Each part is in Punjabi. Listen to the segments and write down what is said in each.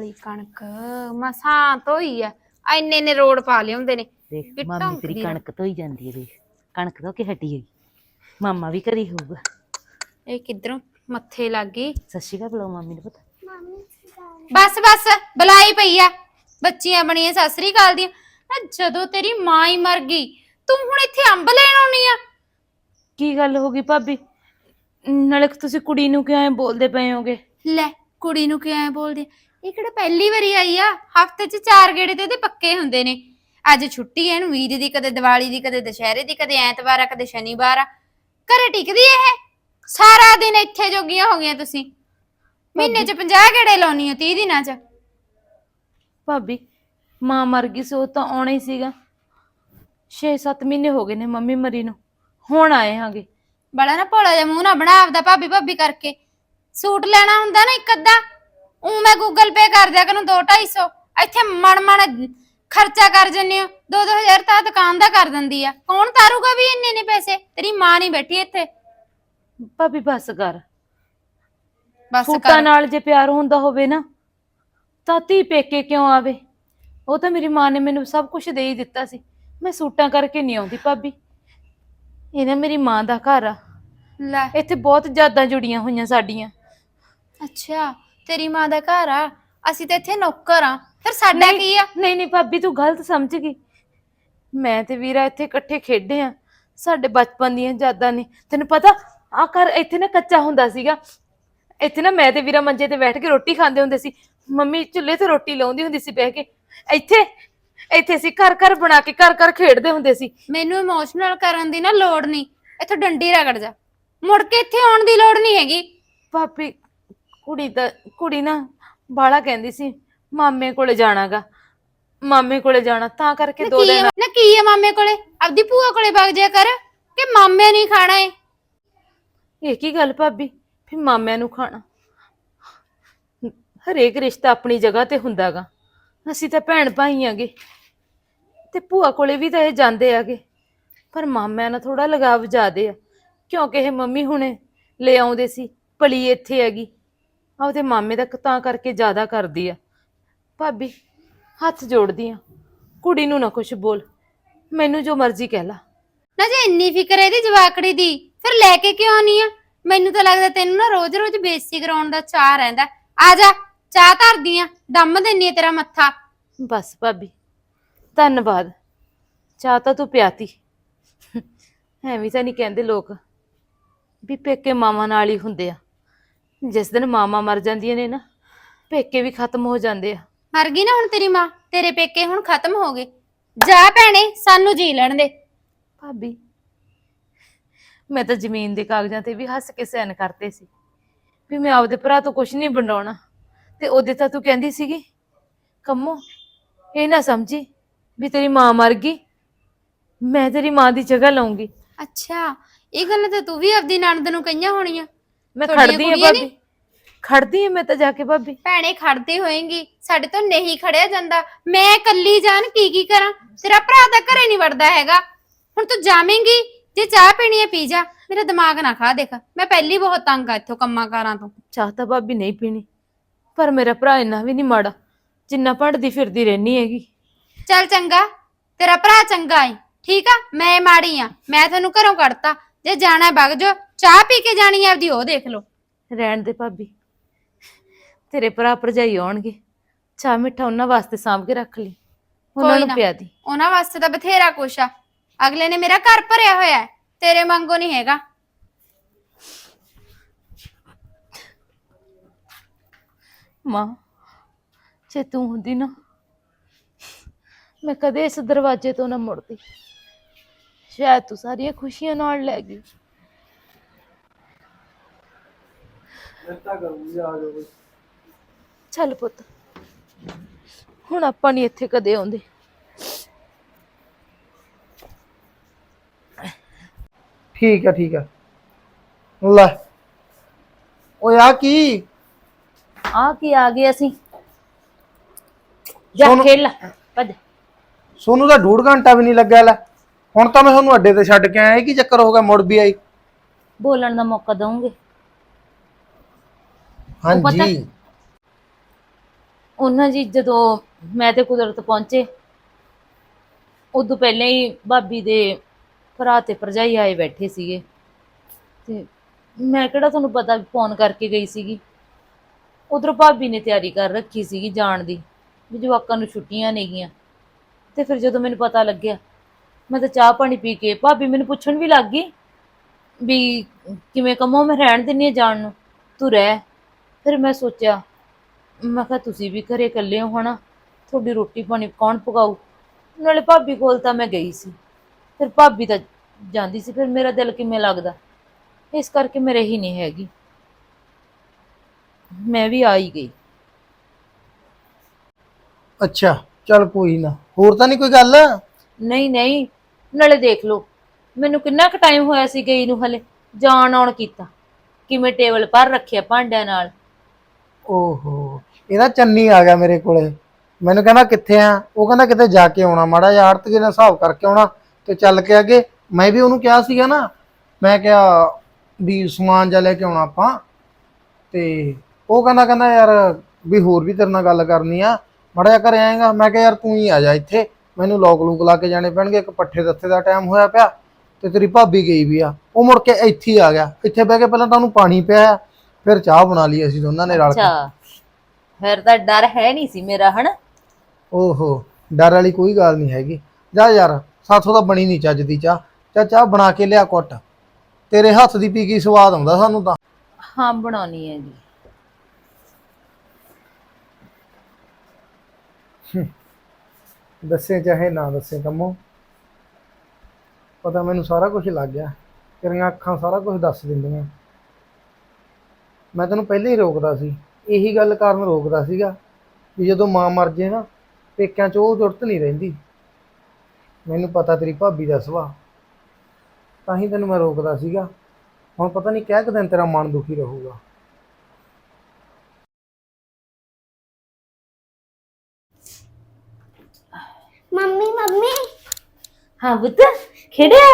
ਵਾਲੀ ਕਣਕ ਮਸਾਂ ਧੋਈ ਆ। ਐਨੇ ਨੇ ਰੋਡ ਪਾ ਲਿਆਉਂਦੇ ਨੇ। ਦੇਖ ਮਾਮੀ ਤੇਰੀ। ਕਣਕ ਧੋਈ ਜਾਂਦੀ ਹੈ ਦੇਖ। ਕਣਕ ਧੋ ਕੇ ਹਟੀ ਹੈਗੀ ਮਾਮਾ ਵੀ ਘਰੀ ਹੋਊਗਾ। ਇਹ ਕਿੱਧਰੋਂ? ਮੱਥੇ ਲੱਗ ਗਈ। ਸਤਿ ਸ਼੍ਰੀ ਅਕਾਲ ਬੁਲਾਓ ਮਾਮੀ ਨੂੰ ਪਤਾ। ਬਸ ਬਸ ਬੁਲਾਈ ਪਈ ਆ। ਬੱਚੀਆਂ ਬਣੀਆਂ ਸਤਿ ਸ੍ਰੀ ਅਕਾਲ ਦੀਆਂ। ਨਾ ਜਦੋਂ ਤੇਰੀ ਮਾਂ ਹੀ ਮਰ ਗਈ ਤੂੰ ਹੁਣ ਇੱਥੇ ਅੰਬ ਲੈਣ ਆਉਣੀ ਆ? ਕੀ ਗੱਲ ਹੋ ਗਈ ਭਾਬੀ? ਨਾਲੇ ਤੁਸੀਂ ਕੁੜੀ ਨੂੰ ਕਿਉਂ ਐ ਬੋਲਦੇ ਪਏ ਹੋਗੇ? ਲੈ ਕੁੜੀ ਨੂੰ ਕਿਉਂ ਐ ਬੋਲਦੀ ਆ? ਇਹ ਕਿਹੜਾ ਪਹਿਲੀ ਵਾਰੀ ਆਈ ਆ? ਹਫ਼ਤੇ 'ਚ ਚਾਰ ਗੇੜੇ ਤੇ ਇਹਦੇ ਪੱਕੇ ਹੁੰਦੇ ਨੇ। ਅੱਜ ਛੁੱਟੀ ਐ ਇਹਨੂੰ ਵੀਰ ਦੀ ਕਦੇ ਦੀਵਾਲੀ ਦੀ ਕਦੇ ਦੁਸ਼ਹਿਰੇ ਦੀ ਕਦੇ ਐਤਵਾਰ ਆ ਕਦੇ ਸ਼ਨੀਵਾਰ ਆ। ਘਰੇ ਟਿਕਦੀ ਇਹ? ਸਾਰਾ ਦਿਨ ਇੱਥੇ ਜੋਗੀਆਂ ਹੋ ਗਈਆਂ ਤੁਸੀਂ। ਮਹੀਨੇ 'ਚ 50 ਗੇੜੇ ਲਾਉਣੀ ਆ 30 ਦਿਨਾਂ 'ਚ। ਭਾਬੀ ਮਾਂ ਮਰ ਗਈ ਸੋ ਤਾਂ ਆਉਣਾ ਹੀ ਸੀਗਾ। 6-7 ਮਹੀਨੇ ਹੋ ਗਏ ਨੇ ਮੰਮੀ ਮਰੀ ਨੂੰ। ਹੁਣ ਆਏ ਹਾਂਗੇ। ਬੜਾ ਨਾ ਭੋਲਾ ਜਿਹਾ ਮੂੰਹ ਨਾ ਬਣਾ ਆਪਦਾ ਭਾਬੀ ਭਾਬੀ ਕਰਕੇ। ਸੂਟ ਲੈਣਾ ਹੁੰਦਾ ਨਾ ਇੱਕ ਅੱਧਾ। ਉਹ ਮੈਂ ਗੂਗਲ ਪੇ ਕਰ ਦਿਆ ਕਰੂੰ 2 250 ਇੱਥੇ ਮਣ ਮਣ ਖਰਚਾ ਕਰ ਜੰਨੇ ਹੋ 2-2000 ਤਾਂ ਦੁਕਾਨ ਦਾ ਕਰ ਦਿੰਦੀ ਆ। ਕੌਣ ਤਾਰੂਗਾ ਵੀ ਇੰਨੇ ਨੇ ਪੈਸੇ? ਤੇਰੀ ਮਾਂ ਨਹੀਂ ਬੈਠੀ ਇੱਥੇ। ਭਾਬੀ ਬਸ ਕਰ। ਬਸ ਫੂਟਾਂ ਕਰ। ਨਾਲ ਜੇ ਪਿਆਰ ਹੁੰਦਾ ਹੋਵੇ ਨਾ ਤਾਂ ਧੀ ਪੇਕੇ ਕਿਉਂ ਆਵੇ? ਉਹ ਤਾਂ ਮੇਰੀ ਮਾਂ ਨੇ ਮੈਨੂੰ ਸਭ ਕੁਝ ਦੇ ਹੀ ਦਿੱਤਾ ਸੀ। ਮੈਂ ਸੂਟਾਂ ਕਰਕੇ ਨਹੀਂ ਆਉਂਦੀ ਭਾਬੀ। ਇਹ ਨਾ ਮੇਰੀ ਮਾਂ ਦਾ ਘਰ ਆ। ਲੈ। ਇੱਥੇ ਬਹੁਤ ਯਾਦਾਂ ਜੁੜੀਆਂ ਹੋਈਆਂ ਸਾਡੀਆਂ। ਅੱਛਾ। ਤੇਰੀ ਮਾਂ ਦਾ ਘਰ ਆ ਅਸੀਂ ਤਾਂ ਇੱਥੇ ਨੌਕਰ ਆ। ਫਿਰ ਸਾਡਾ ਕੀ ਆ? ਨਹੀਂ ਨਹੀਂ ਭਾਬੀ ਤੂੰ ਗਲਤ ਸਮਝ ਗਈ। ਮੈਂ ਤੇ ਵੀਰਾ ਇੱਥੇ ਇਕੱਠੇ ਖੇਡੇ ਆ। ਸਾਡੇ ਬਚਪਨ ਦੀਆਂ ਯਾਦਾਂ ਨੇ। ਤੈਨੂੰ ਪਤਾ ਆ ਘਰ ਇੱਥੇ ਨਾ ਕੱਚਾ ਹੁੰਦਾ ਸੀਗਾ। ਇੱਥੇ ਨਾ ਮੈਂ ਤੇ ਵੀਰਾ ਮੰਜੇ ਤੇ ਬੈਠ ਕੇ ਰੋਟੀ ਖਾਂਦੇ ਹੁੰਦੇ ਸੀ। ਮੰਮੀ ਚੁੱਲ੍ਹੇ ਤੇ ਰੋਟੀ ਲਾਉਂਦੀ ਹੁੰਦੀ ਸੀ ਬਹਿ ਕੇ। ਇੱਥੇ ਇੱਥੇ ਅਸੀਂ ਘਰ ਘਰ ਬਣਾ ਕੇ ਘਰ ਘਰ ਖੇਡਦੇ ਹੁੰਦੇ ਸੀ। ਮੈਨੂੰ ਇਮੋਸ਼ਨਲ ਕਰਨ ਦੀ ਨਾ ਲੋੜ ਨਹੀਂ। ਇੱਥੋਂ ਡੰਡੀ ਰਗੜ ਜਾ। ਮੁੜ ਕੇ ਇੱਥੇ ਆਉਣ ਦੀ ਲੋੜ ਨਹੀਂ ਹੈਗੀ। ਭਾਬੀ ਕੁੜੀ ਦਾ ਕੁੜੀ ਨਾ ਬਾਲਾ ਕਹਿੰਦੀ ਸੀ ਮਾਮੇ ਕੋਲੇ ਜਾਣਾਗਾ। ਮਾਮੇ ਕੋਲੇ ਜਾਣਾ ਤਾਂ ਕਰਕੇ ਦੋ ਦਿਨ ਨਾ ਕੀ ਹੈ ਮਾਮੇ ਕੋਲੇ? ਆਪਦੀ ਭੂਆ ਕੋਲੇ ਵਗ ਜਾ ਕਰ ਕਿ ਮਾਮੇ ਨਹੀਂ ਖਾਣਾ ਏ? ਇਹ ਕੀ ਗੱਲ ਭਾਬੀ? ਫਿਰ ਮਾਮਿਆਂ ਨੂੰ ਖਾਣਾ। ਹਰੇਕ ਰਿਸ਼ਤਾ ਆਪਣੀ ਜਗ੍ਹਾ ਤੇ ਹੁੰਦਾਗਾ। ਅਸੀਂ ਤਾਂ ਭੈਣ ਭਾਈ ਆਂਗੇ। ਤੇ ਭੂਆ ਕੋਲੇ ਵੀ ਤਾਂ ਇਹ ਜਾਂਦੇ ਆਗੇ। ਪਰ ਮਾਮਿਆਂ ਨਾਲ ਥੋੜਾ ਲਗਾਵ ਜ਼ਿਆਦੇ ਆ। ਕਿਉਂਕਿ ਇਹ ਮੰਮੀ ਹੁਣੇ ਲੈ ਆਉਂਦੇ ਸੀ ਭਲੀ ਇੱਥੇ ਹੈਗੀ। ਆਪਦੇ ਮਾਮੇ ਦਾ ਤਾਂ ਕਰਕੇ ਜ਼ਿਆਦਾ ਕਰਦੀ ਆ। ਭਾਬੀ ਹੱਥ ਜੋੜਦੀ ਆ। ਕੁੜੀ ਨੂੰ ਨਾ ਕੁਛ ਬੋਲ। ਮੈਨੂੰ ਜੋ ਮਰਜ਼ੀ ਕਹਿ ਲਾ। ਨਾ ਜੇ ਇੰਨੀ ਫਿਕਰ ਹੈ ਇਹਦੀ ਜਵਾਕੜੀ ਦੀ ਫਿਰ ਲੈ ਕੇ ਕਿਉਂ ਨਹੀਂ ਆ? ਮੈਨੂੰ ਤਾਂ ਲੱਗਦਾ ਤੈਨੂੰ ਨਾ ਰੋਜ਼-ਰੋਜ਼ ਬੇਇੱਜ਼ਤੀ ਕਰਾਉਣ ਦਾ ਚਾਹ ਰਹਿੰਦਾ। ਆ ਜਾ ਚਾਹ ਧਰਦੀ ਆ ਡੰਮ ਦਿੰਨੀ ਆ ਤੇਰਾ ਮੱਥਾ। ਬਸ ਭਾਬੀ ਧੰਨਵਾਦ। ਚਾਹ ਤਾਂ ਤੂੰ ਪਿਆਤੀ। ਐਵੇਂ ਤਾਂ ਨਹੀਂ ਕਹਿੰਦੇ ਲੋਕ ਵੀ ਪੇਕੇ ਮਾਵਾਂ ਨਾਲ ਹੀ ਹੁੰਦੇ ਆ। ਜਿਸ ਦਿਨ ਮਾਵਾਂ ਮਰ ਜਾਂਦੀਆਂ ਨੇ ਨਾ ਪੇਕੇ ਵੀ ਖਤਮ ਹੋ ਜਾਂਦੇ ਆ। ਮਰ ਗਈ ਨਾ ਹੁਣ ਤੇਰੀ ਮਾਂ? ਤੇਰੇ ਪੇਕੇ ਹੁਣ ਖਤਮ ਹੋ ਗਏ। ਜਾ ਭੈਣੇ ਸਾਨੂੰ ਜੀ ਲੈਣ ਦੇ। ਭਾਬੀ ਮੈਂ ਤਾਂ ਜ਼ਮੀਨ ਦੇ ਕਾਗਜ਼ਾਂ ਤੇ ਵੀ ਹੱਸ ਕੇ ਸਾਈਨ ਕਰਤੇ ਸੀ ਵੀ ਮੈਂ ਆਪਦੇ ਭਰਾ ਤੋਂ ਕੁਝ ਨਹੀਂ ਵੰਡਾਉਣਾ। ਤੇ ਉਹਦੇ ਤਾਂ ਤੂੰ ਕਹਿੰਦੀ ਸੀਗੀ ਕੰਮੋ ਇਹ ਨਾ ਸਮਝੀ ਵੀ ਤੇਰੀ ਮਾਂ ਮਰ ਗਈ ਮੈਂ ਤੇਰੀ ਮਾਂ ਦੀ ਜਗ੍ਹਾ ਲਵਾਂਗੀ ਅੱਛਾ ਇਹ ਗੱਲ ਤਾਂ ਤੂੰ ਵੀ ਆਪਦੀ ਨਣਦ ਨੂੰ ਕਹੀਆਂ ਹੋਣੀਆਂ। ਮੈਂ ਤੁਹਾਡੀਆਂ ਖੜਦੀ ਆ ਕੁੜੀਆਂ ਨੀ? ਭਾਬੀ। ਖੜਦੀ ਆ ਮੈਂ ਤਾਂ ਜਾ ਕੇ ਭਾਬੀ। ਭੈਣੇ ਖੜਦੀ ਹੋਏਗੀ। ਸਾਡੇ ਤੋਂ ਨਹੀਂ ਖੜਿਆ ਜਾਂਦਾ। ਮੈਂ ਇਕੱਲੀ ਜਾਣ ਕੀ ਕੀ ਕਰਾਂ? ਤੇਰਾ ਭਰਾ ਤਾਂ ਘਰੇ ਨਹੀਂ ਵੜਦਾ ਹੈਗਾ। ਹੁਣ ਤੂੰ ਜਾਵੇਂਗੀ? ਜੇ ਚਾਹ ਪੀਣੀ ਹੈ ਪੀ ਜਾ। ਮੇਰਾ ਦਿਮਾਗ ਨਾ ਖਾ ਦੇਖ। ਮੈਂ ਪਹਿਲੀ ਬਹੁਤ ਤੰਗ ਆ ਇੱਥੋਂ ਕੰਮਾਂ ਕਾਰਾਂ ਤੋਂ। ਚਾਹ ਤਾਂ ਭਾਬੀ ਨਹੀਂ ਪੀਣੀ। ਪਰ ਮੇਰਾ ਭਰਾ ਇੰਨਾ ਵੀ ਨਹੀਂ ਮਾੜਾ। ਜਿੰਨਾ ਭੜਦੀ ਫਿਰਦੀ ਰਹਿਣੀ ਹੈਗੀ। ਚੱਲ ਚੰਗਾ। ਤੇਰਾ ਭਰਾ ਚੰਗਾ ਏ। ਠੀਕ ਆ? ਮੈਂ ਮਾੜੀ ਆ। ਮੈਂ ਤੈਨੂੰ ਘਰੋਂ ਕੱਢਤਾ। ਜੇ ਜਾਣਾ ਹੈ ਵਗ ਜਾ ਚਾਹ ਪੀ ਕੇ ਜਾਣੀ ਹੈ ਆਪਦੀ ਉਹ ਦੇਖ ਲਓ। ਰਹਿਣ ਦੇ ਭਾਬੀ। ਤੇਰੇ ਭਰਾ ਭਰਜਾਈ ਆਉਣਗੇ। ਚਾਹ ਮਿੱਠਾ ਉਹਨਾਂ ਵਾਸਤੇ ਸਾਂਭ ਕੇ ਰੱਖ ਲਈ। ਉਹਨਾਂ ਕੋਈ ਨੂੰ ਨਾ। ਪਿਆ ਦੀ। ਉਹਨਾਂ ਵਾਸਤੇ ਤਾਂ ਬਥੇਰਾ ਕੁਛ ਆ। ਅਗਲੇ ਨੇ ਮੇਰਾ ਘਰ ਭਰਿਆ ਹੋਇਆ ਹੈ। ਤੇਰੇ ਵਾਂਗੂ ਨਹੀਂ ਹੈਗਾ। ਮਾਂ ਜੇ ਤੂੰ ਹੁੰਦੀ ਨਾ ਮੈਂ ਕਦੇ ਇਸ ਦਰਵਾਜ਼ੇ ਤੋਂ ਨਾ ਮੁੜਦੀ। ਸ਼ਾਇਦ ਤੂੰ ਸਾਰੀਆਂ ਖੁਸ਼ੀਆਂ ਨਾਲ ਲੈ ਗਈ। ਚੱਲ ਪੁੱਤ। ਹੁਣ ਆਪਾਂ ਨਹੀਂ ਇੱਥੇ ਕਦੇ ਆਉਂਦੇ। ਠੀਕ ਆ ਠੀਕ ਆ। ਲੈ। ਓਏ ਆ ਕੀ? ਆ ਕੀ ਆ ਗਏ ਅਸੀਂ? ਜਾ ਸੋਨੂੰ- ਖੇਲ। ਲੈ, ਭੱਜ। ਸੋਨੂੰ ਤਾਂ ਡੂਢ ਘੰਟਾ ਵੀ ਨਹੀਂ ਲੱਗਿਆ ਲੈ। ਹੁਣ ਤਾਂ ਮੈਂ ਤੁਹਾਨੂੰ ਅੱਡੇ ਤੇ ਛੱਡ ਕੇ ਆਇਆ ਇਹ ਕੀ ਚੱਕਰ ਹੋ ਗਿਆ ਮੁੜ ਵੀ ਆਈ? ਬੋਲਣ ਦਾ ਮੌਕਾ ਦਵਾਂਗੇ ਹਾਂਜੀ। ਉਹਨਾਂ ਜੀ ਜਦੋਂ ਮੈਂ ਤੇ ਕੁਦਰਤ ਪਹੁੰਚੇ ਉਦੋਂ ਪਹਿਲਾਂ ਹੀ ਭਾਬੀ ਦੇ ਭਰਾ ਤੇ ਭਰਜਾਈ ਆਏ ਬੈਠੇ ਸੀਗੇ। ਤੇ ਮੈਂ ਕਿਹੜਾ ਤੁਹਾਨੂੰ ਪਤਾ ਫੋਨ ਕਰਕੇ ਗਈ ਸੀਗੀ। ਉਧਰੋਂ ਭਾਬੀ ਨੇ ਤਿਆਰੀ ਕਰ ਰੱਖੀ ਸੀਗੀ ਜਾਣ ਦੀ ਵੀ ਜਵਾਕਾਂ ਨੂੰ ਛੁੱਟੀਆਂ ਨੇਗੀਆਂ ਤੇ ਫਿਰ ਜਦੋਂ ਮੈਨੂੰ ਪਤਾ ਲੱਗਿਆ ਮੈਂ ਤਾਂ ਚਾਹ ਪਾਣੀ ਪੀ ਕੇ ਭਾਬੀ ਮੈਨੂੰ ਪੁੱਛਣ ਵੀ ਲੱਗ ਗਈ ਵੀ ਕਿਵੇਂ ਕਮੋ ਮੈਂ ਰਹਿਣ ਦਿੰਨੀ ਆ ਜਾਣ ਨੂੰ ਤੂੰ ਰਹਿ। ਫਿਰ ਮੈਂ ਸੋਚਿਆ ਮੈਂ ਕਿਹਾ ਤੁਸੀਂ ਵੀ ਘਰੇ ਇਕੱਲੇ ਹੋ ਹਨਾ ਤੁਹਾਡੀ ਰੋਟੀ ਪਾਣੀ ਕੌਣ ਪਕਾਊ? ਨਾਲੇ ਭਾਬੀ ਕੋਲ ਤਾਂ ਮੈਂ ਗਈ ਸੀ ਫਿਰ ਭਾਬੀ ਤਾਂ ਜਾਂਦੀ ਸੀ ਫਿਰ ਮੇਰਾ ਦਿਲ ਕਿਵੇਂ ਲੱਗਦਾ? ਇਸ ਕਰਕੇ ਮੈਂ ਰਹੀ ਨਹੀਂ ਹੈਗੀ। ਮੈਂ ਵੀ ਆ ਹੀ ਗਈ। ਅੱਛਾ ਚੱਲ ਕੋਈ ਨਾ ਹੋਰ ਤਾਂ ਨਹੀਂ ਕੋਈ ਗੱਲ? ਨਹੀਂ ਨਹੀਂ ਨਾਲੇ ਦੇਖ ਲਓ ਮੈਨੂੰ ਕਿੰਨਾ ਕੁ ਟਾਈਮ ਹੋਇਆ ਸੀ ਗਈ ਨੂੰ ਹਲੇ ਜਾਣ ਆਉਣ ਕੀਤਾ ਕਿਵੇਂ ਟੇਬਲ ਪਰ ਰੱਖਿਆ ਭਾਂਡਿਆਂ ਨਾਲ ਓਹੋ, ਇਹਦਾ ਚੰਨੀ ਆ ਗਿਆ ਮੇਰੇ ਕੋਲੇ। ਮੈਨੂੰ ਕਹਿੰਦਾ ਕਿੱਥੇ ਆ? ਉਹ ਕਹਿੰਦਾ ਕਿਤੇ ਜਾ ਕੇ ਆਉਣਾ ਮਾੜਾ ਜਿਹਾ, ਆੜਤ ਨਾਲ ਹਿਸਾਬ ਕਰਕੇ ਆਉਣਾ। ਤੇ ਚੱਲ ਕੇ ਅੱਗੇ, ਮੈਂ ਵੀ ਉਹਨੂੰ ਕਿਹਾ ਸੀਗਾ ਨਾ, ਮੈਂ ਕਿਹਾ ਵੀ ਸਮਾਨ ਜਾ ਲੈ ਕੇ ਆਉਣਾ ਆਪਾਂ। ਤੇ ਉਹ ਕਹਿੰਦਾ ਕਹਿੰਦਾ ਯਾਰ ਵੀ ਹੋਰ ਵੀ ਤੇਰੇ ਨਾਲ ਗੱਲ ਕਰਨੀ ਆ। ਮਾੜਾ ਜਿਹਾ ਘਰੇ ਆਏਗਾ। ਮੈਂ ਕਿਹਾ ਯਾਰ ਤੂੰ ਹੀ ਆ ਜਾ ਇੱਥੇ। ਮੈਨੂੰ ਲੋਕ ਲੂਕ ਲਾ ਕੇ ਜਾਣੇ ਪੈਣਗੇ। ਇੱਕ ਪੱਠੇ ਦੱਥੇ ਦਾ ਟਾਈਮ ਹੋਇਆ ਪਿਆ ਤੇ ਤੇਰੀ ਭਾਬੀ ਗਈ ਵੀ ਆ। ਉਹ ਮੁੜ ਕੇ ਇੱਥੇ ਹੀ ਆ ਗਿਆ। ਇੱਥੇ ਬਹਿ ਕੇ ਪਹਿਲਾਂ ਤਾਂ ਉਹਨੂੰ ਪਾਣੀ ਪਿਆ ਫਿਰ ਚਾਹ ਬਣਾ ਲਈ ਅਸੀਂ ਦੋਨਾਂ ਨੇ ਰਲ ਕੇ। ਅੱਛਾ ਫਿਰ ਤਾਂ ਡਰ ਹੈ ਨਹੀਂ ਸੀ ਮੇਰਾ ਹਨਾ? ਓਹੋ ਡਰ ਵਾਲੀ ਕੋਈ ਗੱਲ ਨਹੀਂ ਹੈਗੀ। ਜਾ ਯਾਰ ਸਾਥੋਂ ਤਾਂ ਬਣੀ ਨਹੀਂ ਚੱਜ ਦੀ ਚਾਹ। ਚਾ ਚਾਹ ਬਣਾ ਕੇ ਲਿਆ ਕੁੱਟ ਤੇਰੇ ਹੱਥ ਦੀ ਪੀ ਕੀ ਸਵਾਦ ਆਉਂਦਾ ਸਾਨੂੰ ਤਾਂ। ਹਾਂ ਬਣਾਉਣੀ ਹੈ ਜੀ। ਦੱਸੇ ਚਾਹੇ ਨਾ ਦੱਸੇ ਕੰਮੋ। ਪਤਾ ਮੈਨੂੰ ਸਾਰਾ ਕੁਝ ਲੱਗ ਗਿਆ। ਤੇਰੀਆਂ ਅੱਖਾਂ ਸਾਰਾ ਕੁਝ ਦੱਸ ਦਿੰਦੀਆਂ। ਮੈਂ ਤੈਨੂੰ ਪਹਿਲਾਂ ਹੀ ਰੋਕਦਾ ਸੀ ਇਹੀ ਗੱਲ ਕਾਰਨ ਰੋਕਦਾ ਸੀਗਾ ਵੀ ਜਦੋਂ ਮਾਂ ਮਰ ਜੇ ਨਾ ਪੇਕਿਆਂ 'ਚ ਉਹ ਜ਼ਰੂਰਤ ਨਹੀਂ ਰਹਿੰਦੀ ਮੈਨੂੰ ਪਤਾ ਤੇਰੀ ਭਾਬੀ ਦਾ ਸੁਭਾਅ ਤਾਂ ਹੀ ਤੈਨੂੰ ਮੈਂ ਰੋਕਦਾ ਸੀਗਾ ਹੁਣ ਪਤਾ ਨਹੀਂ ਕਿਹ ਕੁ ਦਿਨ ਤੇਰਾ ਮਨ ਦੁਖੀ ਰਹੂਗਾ मम्मी मम्मी ਹਾਂ ਬੁੱਤ ਖੇੜਿਆ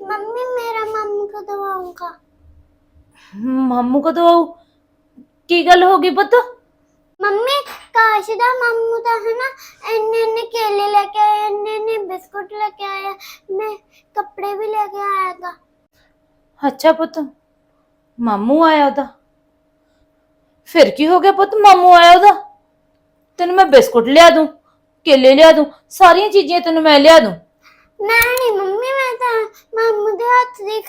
मम्मी मेरा मम्मी को दबाऊंगा ਮਾਮੂ ਕਦੋਂ ਆਊ? ਕੀ ਗੱਲ ਹੋ ਗਈ ਪੁੱਤ? ਮੰਮੀ ਕਾਸ਼ ਦਾ ਮੰਮੂ ਤਾਂ ਹਨਾ ਇੰਨੇ ਇੰਨੇ ਕੇਲੇ ਲੈ ਕੇ ਆਇਆ ਇੰਨੇ ਇੰਨੇ ਬਿਸਕੁਟ ਲੈ ਕੇ ਆਇਆ ਮੈਂ ਕੱਪੜੇ ਵੀ ਲੈ ਕੇ ਆਇਆਗਾ ਅੱਛਾ ਪੁੱਤ ਮਾਮੂ ਆਇਆ ਉਹਦਾ। ਫਿਰ ਕੀ ਹੋ ਗਿਆ ਪੁੱਤ ਮਾਮੂ ਆਇਆ ਉਹਦਾ? ਤੈਨੂੰ ਮੈਂ ਬਿਸਕੁਟ ਲਿਆ ਦੂੰ ਕੇਲੇ ਲਿਆ ਦੂੰ ਸਾਰੀਆਂ ਚੀਜ਼ਾਂ ਤੈਨੂੰ ਮੈਂ ਲਿਆ ਦੂੰ। ਮੈਂ ਨਹੀਂ ਮੰਮੀ ਮੈਂ ਤਾਂ ਮੰਮੂ ਦੇ ਹੱਥ ਦੀ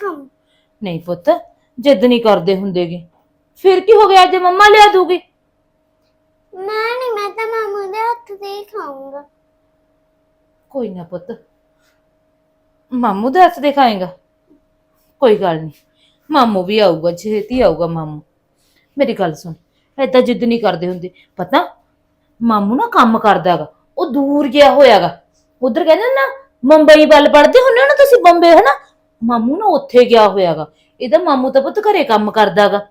ਨਹੀਂ ਪੁੱਤ ਜਿੱਦ ਨਹੀਂ ਕਰਦੇ ਹੁੰਦੇਗੇ। ਫਿਰ ਕੀ ਹੋ ਗਿਆ ਜੇ ਮੰਮਾ ਲਿਆ ਦੂਗੀ ਮੈਂ ਨਹੀਂ ਮੈਂ ਤਾਂ ਮਾਮੂ ਦੇ ਹੱਥ ਦੇ ਖਾਊਂਗਾ। ਕੋਈ ਨਾ ਪੁੱਤ। ਮਾਮੂ ਦੇ ਹੱਥ ਦਿਖਾਏਗਾ ਕੋਈ ਗੱਲ ਨਹੀਂ। ਮਾਮੂ ਵੀ ਆਊਗਾ ਛੇਤੀ ਆਊਗਾ ਮਾਮੂ। ਮੇਰੀ ਗੱਲ ਸੁਣ ਐਦਾਂ ਜਿੱਦ ਨਹੀਂ ਕਰਦੇ ਹੁੰਦੇ। ਪਤਾ ਮਾਮੂ ਨਾ ਕੰਮ ਕਰਦਾਗਾ ਉਹ ਦੂਰ ਗਿਆ ਹੋਇਆਗਾ ਉਧਰ ਕਹਿੰਦੇ ਨਾ ਮੁੰਬਈ ਵੱਲ ਪੜਦੇ ਹੁੰਦੇ ਹੋ ਨਾ ਤੁਸੀਂ ਬੰਬੇ ਹਨਾ? ਮਾਮੂ ਨਾ ਉੱਥੇ ਗਿਆ ਹੋਇਆਗਾ ਇਹਦਾ ਮਾਮੂ ਤਾਂ ਪੁੱਤ ਘਰੇ ਕੰਮ ਕਰਦਾਗਾ।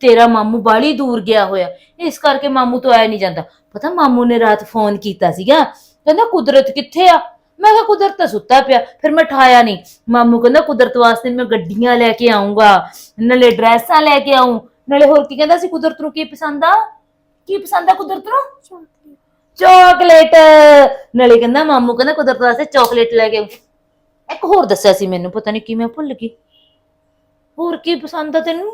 ਤੇਰਾ ਮਾਮੂ ਬਾਲੀ ਦੂਰ ਗਿਆ ਹੋਇਆ। ਇਸ ਕਰਕੇ ਮਾਮੂ ਤੋਂ ਆਇਆ ਨਹੀਂ ਜਾਂਦਾ। ਪਤਾ ਮਾਮੂ ਨੇ ਰਾਤ ਫੋਨ ਕੀਤਾ ਸੀਗਾ। ਕਹਿੰਦਾ ਕੁਦਰਤ ਕਿੱਥੇ ਆ? ਮੈਂ ਕਿਹਾ ਕੁਦਰਤ ਤਾਂ ਸੁੱਤਾ ਪਿਆ। ਫਿਰ ਮੈਂ ਠਾਇਆ ਨਹੀਂ। ਮਾਮੂ ਕਹਿੰਦਾ ਕੁਦਰਤ ਵਾਸਤੇ ਮੈਂ ਗੱਡੀਆਂ ਲੈ ਕੇ ਆਉਂਗਾ ਨਾਲੇ ਡਰੈਸਾਂ ਲੈ ਕੇ ਆਉਂ ਨਾਲੇ ਹੋਰ ਕੀ ਕਹਿੰਦਾ ਸੀ ਕੁਦਰਤ ਨੂੰ ਕੀ ਪਸੰਦ ਆ? ਕੀ ਪਸੰਦ ਆ ਕੁਦਰਤ ਨੂੰ? ਚਾਕਲੇਟ। ਨਾਲੇ ਕਹਿੰਦਾ ਮਾਮੂ ਕਹਿੰਦਾ ਕੁਦਰਤ ਵਾਸਤੇ ਚਾਕਲੇਟ ਲੈ ਕੇ ਆਊਂ। ਇੱਕ ਹੋਰ ਦੱਸਿਆ ਸੀ ਮੈਨੂੰ ਪਤਾ ਨਹੀਂ ਕਿਵੇਂ ਭੁੱਲ ਗਈ। ਹੋਰ ਕੀ ਪਸੰਦ ਆ ਤੈਨੂੰ?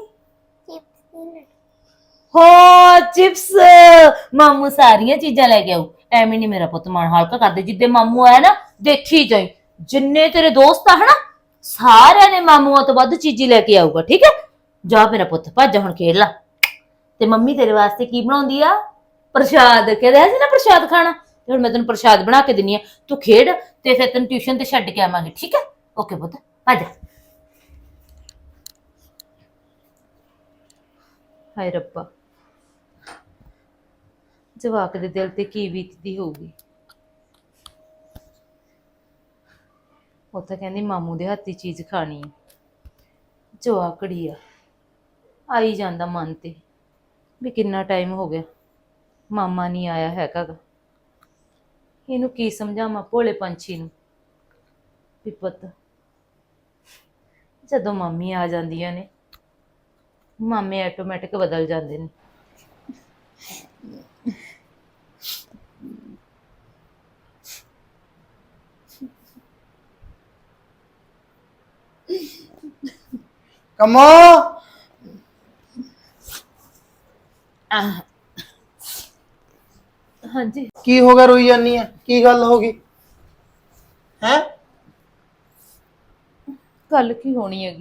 ਹਾਂ ਚਿਪਸ। ਮਾਮੂ ਸਾਰੀਆਂ ਚੀਜ਼ਾਂ ਲੈ ਕੇ ਆਉ ਐਵੇਂ ਨਹੀਂ ਮੇਰਾ ਪੁੱਤ ਮਨ ਹਲਕਾ ਕਰਦੇ। ਜਿੱਦੇ ਮਾਮੂ ਆਇਆ ਨਾ ਦੇਖੀ ਜਾਈ। ਜਿੰਨੇ ਤੇਰੇ ਦੋਸਤ ਆ ਹਨਾ ਸਾਰਿਆਂ ਨੇ ਮਾਮੂਆਂ ਤੋਂ ਵੱਧ ਚੀਜ਼ੀ ਲੈ ਕੇ ਆਊਗਾ ਠੀਕ ਹੈ ਜਾ ਮੇਰਾ ਪੁੱਤ ਭੱਜ ਹੁਣ ਖੇਡ ਲਾ। ਤੇ ਮੰਮੀ ਤੇਰੇ ਵਾਸਤੇ ਕੀ ਬਣਾਉਂਦੀ ਆ? ਪ੍ਰਸ਼ਾਦ। ਕਹਿੰਦਾ ਸੀ ਨਾ ਪ੍ਰਸ਼ਾਦ ਖਾਣਾ? ਤੇ ਹੁਣ ਮੈਂ ਤੈਨੂੰ ਪ੍ਰਸ਼ਾਦ ਬਣਾ ਕੇ ਦਿੰਨੀ ਆ। ਤੂੰ ਖੇਡ ਤੇ ਫਿਰ ਤੈਨੂੰ ਟਿਊਸ਼ਨ ਤੇ ਛੱਡ ਕੇ ਆਵਾਂਗੇ ਠੀਕ ਹੈ ਓਕੇ ਪੁੱਤ ਭੱਜ। ਹਾਏ ਰੱਬਾ। ਜਵਾਕ ਦੇ ਦਿਲ ਤੇ ਕੀ ਬੀਤਦੀ ਹੋਊਗੀ? ਉਹ ਤਾਂ ਕਹਿੰਦੀ, ਮਾਮੂ ਦੇ ਹੱਥ ਦੀ ਚੀਜ਼ ਖਾਣੀ ਹੈ ਜਵਾਕੜੀ ਆ ਆਈ ਜਾਂਦਾ ਮਨ ਤੇ। ਵੀ ਕਿੰਨਾ ਟਾਈਮ ਹੋ ਗਿਆ। ਮਾਮਾ ਨਹੀਂ ਆਇਆ ਹੈਗਾ ਗਾ। ਇਹਨੂੰ ਕੀ ਸਮਝਾਵਾਂ ਭੋਲੇ ਪੰਛੀ ਨੂੰ? ਵੀ ਪੁੱਤ, ਜਦੋਂ ਮੰਮੀ ਆ ਜਾਂਦੀਆਂ ਨੇ मामे ऑटोमेटिक बदल जाते हैं कमो हाँ जी की होगा रोई जानी है की गल होगी कल की होनी है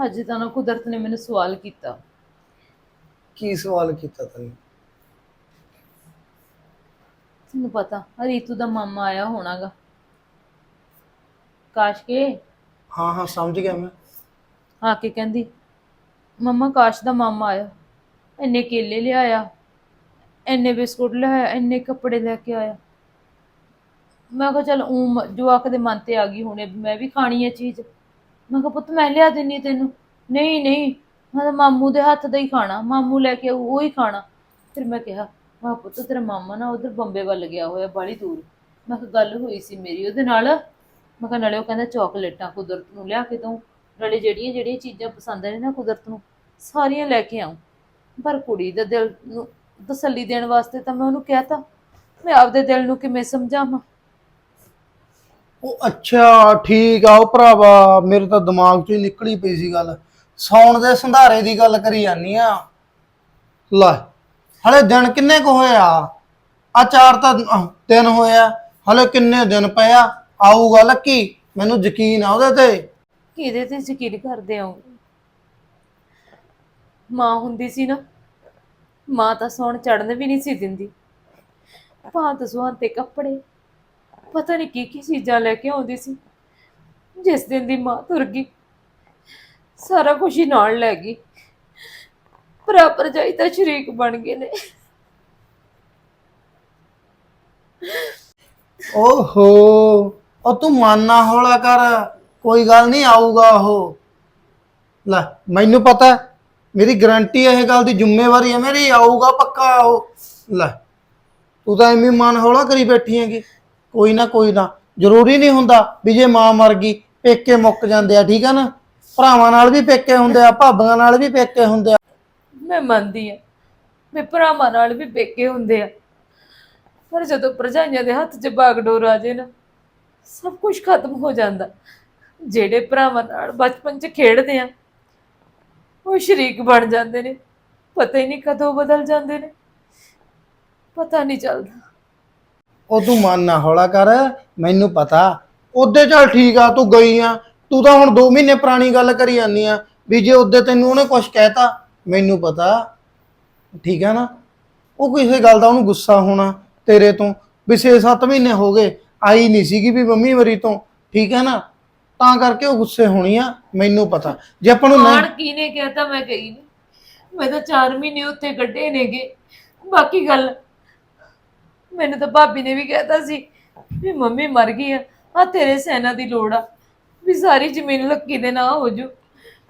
ਅੱਜ ਤਾਂ ਨਾ ਕੁਦਰਤ ਨੇ ਮੈਨੂੰ ਸਵਾਲ ਕੀਤਾ। ਕੀ ਸਵਾਲ ਕੀਤਾ ਤੈਨੂੰ? ਤੈਨੂੰ ਪਤਾ ਰੀਤੂ ਦਾ ਮਾਮਾ ਆਇਆ ਹੋਣਾਗਾ। ਕਾਸ਼ ਕੇ? ਹਾਂ ਹਾਂ ਸਮਝ ਗਿਆ ਮੈਂ। ਆ ਕੇ ਕਹਿੰਦੀ ਮੰਮਾ ਕਾਸ਼ ਦਾ ਮਾਮਾ ਆਇਆ। ਇੰਨੇ ਕੇਲੇ ਲਿਆਇਆ ਇੰਨੇ ਬਿਸਕੁਟ ਲਿਆਇਆ ਇੰਨੇ ਕੱਪੜੇ ਲੈ ਕੇ ਆਇਆ। ਮੈਂ ਕਿਹਾ ਚਲ ਉਹ ਜਵਾਕ ਦੇ ਮਨ ਤੇ ਆ ਗਈ ਹੁਣੇ ਮੈਂ ਵੀ ਖਾਣੀ ਹੈ ਚੀਜ਼। ਮੈਂ ਕਿਹਾ ਪੁੱਤ ਮੈਂ ਲਿਆ ਦਿੰਨੀ ਤੈਨੂੰ। ਨਹੀਂ ਨਹੀਂ ਮੈਂ ਤਾਂ ਮਾਮੂ ਦੇ ਹੱਥ ਦਾ ਹੀ ਖਾਣਾ ਮਾਮੂ ਲੈ ਕੇ ਆਊ, ਉਹ ਹੀ ਖਾਣਾ। ਫਿਰ ਮੈਂ ਕਿਹਾ ਮੈਂ ਕਿਹਾ ਪੁੱਤ ਤੇਰਾ ਮਾਮਾ ਨਾ ਉਧਰ ਬੰਬੇ ਵੱਲ ਗਿਆ ਹੋਇਆ ਬੜੀ ਦੂਰ। ਮੈਂ ਕਿਹਾ ਗੱਲ ਹੋਈ ਸੀ ਮੇਰੀ ਉਹਦੇ ਨਾਲ? ਮੈਂ ਕਿਹਾ ਨਾਲੇ ਉਹ ਕਹਿੰਦਾ ਚਾਕਲੇਟਾਂ ਕੁਦਰਤ ਨੂੰ ਲਿਆ ਕੇ ਦਊਂ ਨਾਲੇ ਜਿਹੜੀਆਂ ਜਿਹੜੀਆਂ ਚੀਜ਼ਾਂ ਪਸੰਦ ਨੇ ਨਾ ਕੁਦਰਤ ਨੂੰ ਸਾਰੀਆਂ ਲੈ ਕੇ ਆਉਂ ਪਰ ਕੁੜੀ ਦੇ ਦਿਲ ਨੂੰ ਤਸੱਲੀ ਦੇਣ ਵਾਸਤੇ ਤਾਂ ਮੈਂ ਉਹਨੂੰ ਕਿਹਾ ਤਾ ਮੈਂ ਆਪਦੇ ਦਿਲ ਨੂੰ ਕਿਵੇਂ ਸਮਝਾਵਾਂ? ਉਹ ਅੱਛਾ ਠੀਕ ਆ ਉਹ ਭਰਾਵਾ ਮੇਰੇ ਤਾਂ ਦਿਮਾਗ 'ਚੋਂ ਹੀ ਨਿਕਲੀ ਪਈ ਸੀ ਗੱਲ। ਸੌਣ ਦੇ ਸੰਧਾਰੇ ਦੀ ਗੱਲ ਕਰੀ ਜਾਨੀ ਆ। ਲੈ ਹਲੇ ਦਿਨ ਕਿੰਨੇ ਕੁ ਹੋਏ ਆ? ਆ ਚਾਰ ਤਾਂ ਅਹ, ਦਿਨ ਹੋਏ ਹਲੇ ਕਿੰਨੇ ਦਿਨ ਪਏ ਆਊਗਾ ਲੱਕੀ ਮੈਨੂੰ ਯਕੀਨ ਆ ਉਹਦੇ ਤੇ। ਕਿਹਦੇ ਤੇ ਯਕੀਨ ਕਰਦੇ ਹੋ? ਮਾਂ ਹੁੰਦੀ ਸੀ ਨਾ। ਮਾਂ ਤਾਂ ਸੌਣ ਚੜਨ ਵੀ ਨਹੀਂ ਸੀ ਦਿੰਦੀ। ਭਾਂਤ ਸੁਹਾਨ ਤੇ ਕੱਪੜੇ। ਪਤਾ ਨਹੀਂ ਕੀ ਕੀ ਚੀਜ਼ਾਂ ਲੈ ਕੇ ਆਉਂਦੀ ਸੀ। ਜਿਸ ਦਿਨ ਦੀ ਮਾਂ ਤੁਰ ਗਈ, ਸਾਰਾ ਕੁਝ ਹੀ ਨਾਲ ਲੈ ਗਈ। ਭਰਾ ਭਰਜਾਈ ਤਾਂ ਸ਼ਰੀਕ ਬਣ ਗਏ ਨੇ। ਓਹੋ, ਉਹ ਤੂੰ ਮਨ ਨਾ ਹੌਲਾ ਕਰ, ਕੋਈ ਗੱਲ ਨਹੀਂ ਆਊਗਾ ਉਹ। ਲੈ, ਮੈਨੂੰ ਪਤਾ ਮੇਰੀ ਗਾਰੰਟੀ ਇਹ ਗੱਲ ਦੀ ਜ਼ਿੰਮੇਵਾਰੀ ਹੈ, ਮੇਰੀ ਆਊਗਾ ਪੱਕਾ ਉਹ। ਲੈ, ਤੂੰ ਤਾਂ ਐਵੇਂ ਮਨ ਹੌਲਾ ਕਰੀ ਬੈਠੀ ਹੈਗੀ। ਕੋਈ ਨਾ ਕੋਈ ਨਾ, ਜ਼ਰੂਰੀ ਨਹੀਂ ਹੁੰਦਾ ਵੀ ਜੇ ਮਾਂ ਮਰ ਗਈ, ਪੇਕੇ ਮੁੱਕ ਜਾਂਦੇ ਆ, ਠੀਕ ਆ ਨਾ? ਭਰਾਵਾਂ ਨਾਲ ਵੀ ਪੇਕੇ ਹੁੰਦੇ ਆ, ਭਾਬੀਆਂ ਨਾਲ ਵੀ ਪੇਕੇ ਹੁੰਦੇ ਆ। ਮੈਂ ਮੰਨਦੀ ਆ ਵੀ ਭਰਾਵਾਂ ਨਾਲ ਵੀ ਪੇਕੇ ਹੁੰਦੇ ਆ। ਪਰ ਜਦੋਂ ਭਰਜਾਈਆਂ ਦੇ ਹੱਥ 'ਚ ਬਾਗਡੋਰ ਆ ਜੇ ਨਾ, ਸਭ ਕੁਝ ਖਤਮ ਹੋ ਜਾਂਦਾ। ਜਿਹੜੇ ਭਰਾਵਾਂ ਨਾਲ ਬਚਪਨ 'ਚ ਖੇਡਦੇ ਆ, ਉਹ ਸ਼ਰੀਕ ਬਣ ਜਾਂਦੇ ਨੇ, ਪਤਾ ਹੀ ਨਹੀਂ ਕਦੋਂ ਬਦਲ ਜਾਂਦੇ ਨੇ। ਪਤਾ ਨਹੀਂ ਚੱਲਦਾ। ਉਹ ਤੂੰ ਮਨ ਨਾ ਹੌਲਾ ਕਰ ਮੈਨੂੰ ਪਤਾ। ਉਹਦੇ ਚੱਲ ਠੀਕ ਆ ਤੂੰ ਗਈ ਆ। ਤੂੰ ਤਾਂ ਹੁਣ 2 ਮਹੀਨੇ ਪੁਰਾਣੀ ਗੱਲ ਕਰੀ ਜਾਂਦੀ ਆ ਵੀ ਜੇ ਉਹਦੇ ਤੈਨੂੰ ਉਹਨੇ ਕੁਝ ਕਹਿਤਾ ਮੈਨੂੰ ਪਤਾ। ਠੀਕ ਆ ਨਾ? ਉਹ ਕਿਸੇ ਗੱਲ ਦਾ ਉਹਨੂੰ ਗੁੱਸਾ ਹੋਣਾ ਤੇਰੇ ਤੋਂ ਵੀ 6-7 ਮਹੀਨੇ ਹੋ ਗਏ ਆਈ ਨਹੀਂ ਸੀਗੀ ਵੀ ਮੰਮੀ ਮਰੀ ਤੋਂ। ਠੀਕ ਹੈ ਨਾ? ਤਾਂ ਕਰਕੇ ਉਹ ਗੁੱਸੇ ਹੋਣੀ ਆ ਮੈਨੂੰ ਪਤਾ। ਜੇ ਆਪਾਂ ਨੂੰ ਆਣ ਨਹੀਂ ਕੀ ਨੇ ਕਹਿਤਾ ਮੈਂ ਗਈ ਨਹੀਂ ਮੈਂ ਤਾਂ 4 ਮਹੀਨੇ ਉੱਥੇ ਕੱਢੇ ਨੇਗੇ। ਬਾਕੀ ਗੱਲ ਮੈਨੂੰ ਤਾਂ ਭਾਬੀ ਨੇ ਵੀ ਕਹਿਤਾ ਸੀ ਵੀ ਮੰਮੀ ਮਰ ਗਈ ਆ ਆ ਤੇਰੇ ਸੈਨਾ ਦੀ ਲੋੜ ਆ ਵੀ ਸਾਰੀ ਜ਼ਮੀਨ ਲੱਕੀ ਦੇ ਨਾਂ ਹੋ ਜੂ।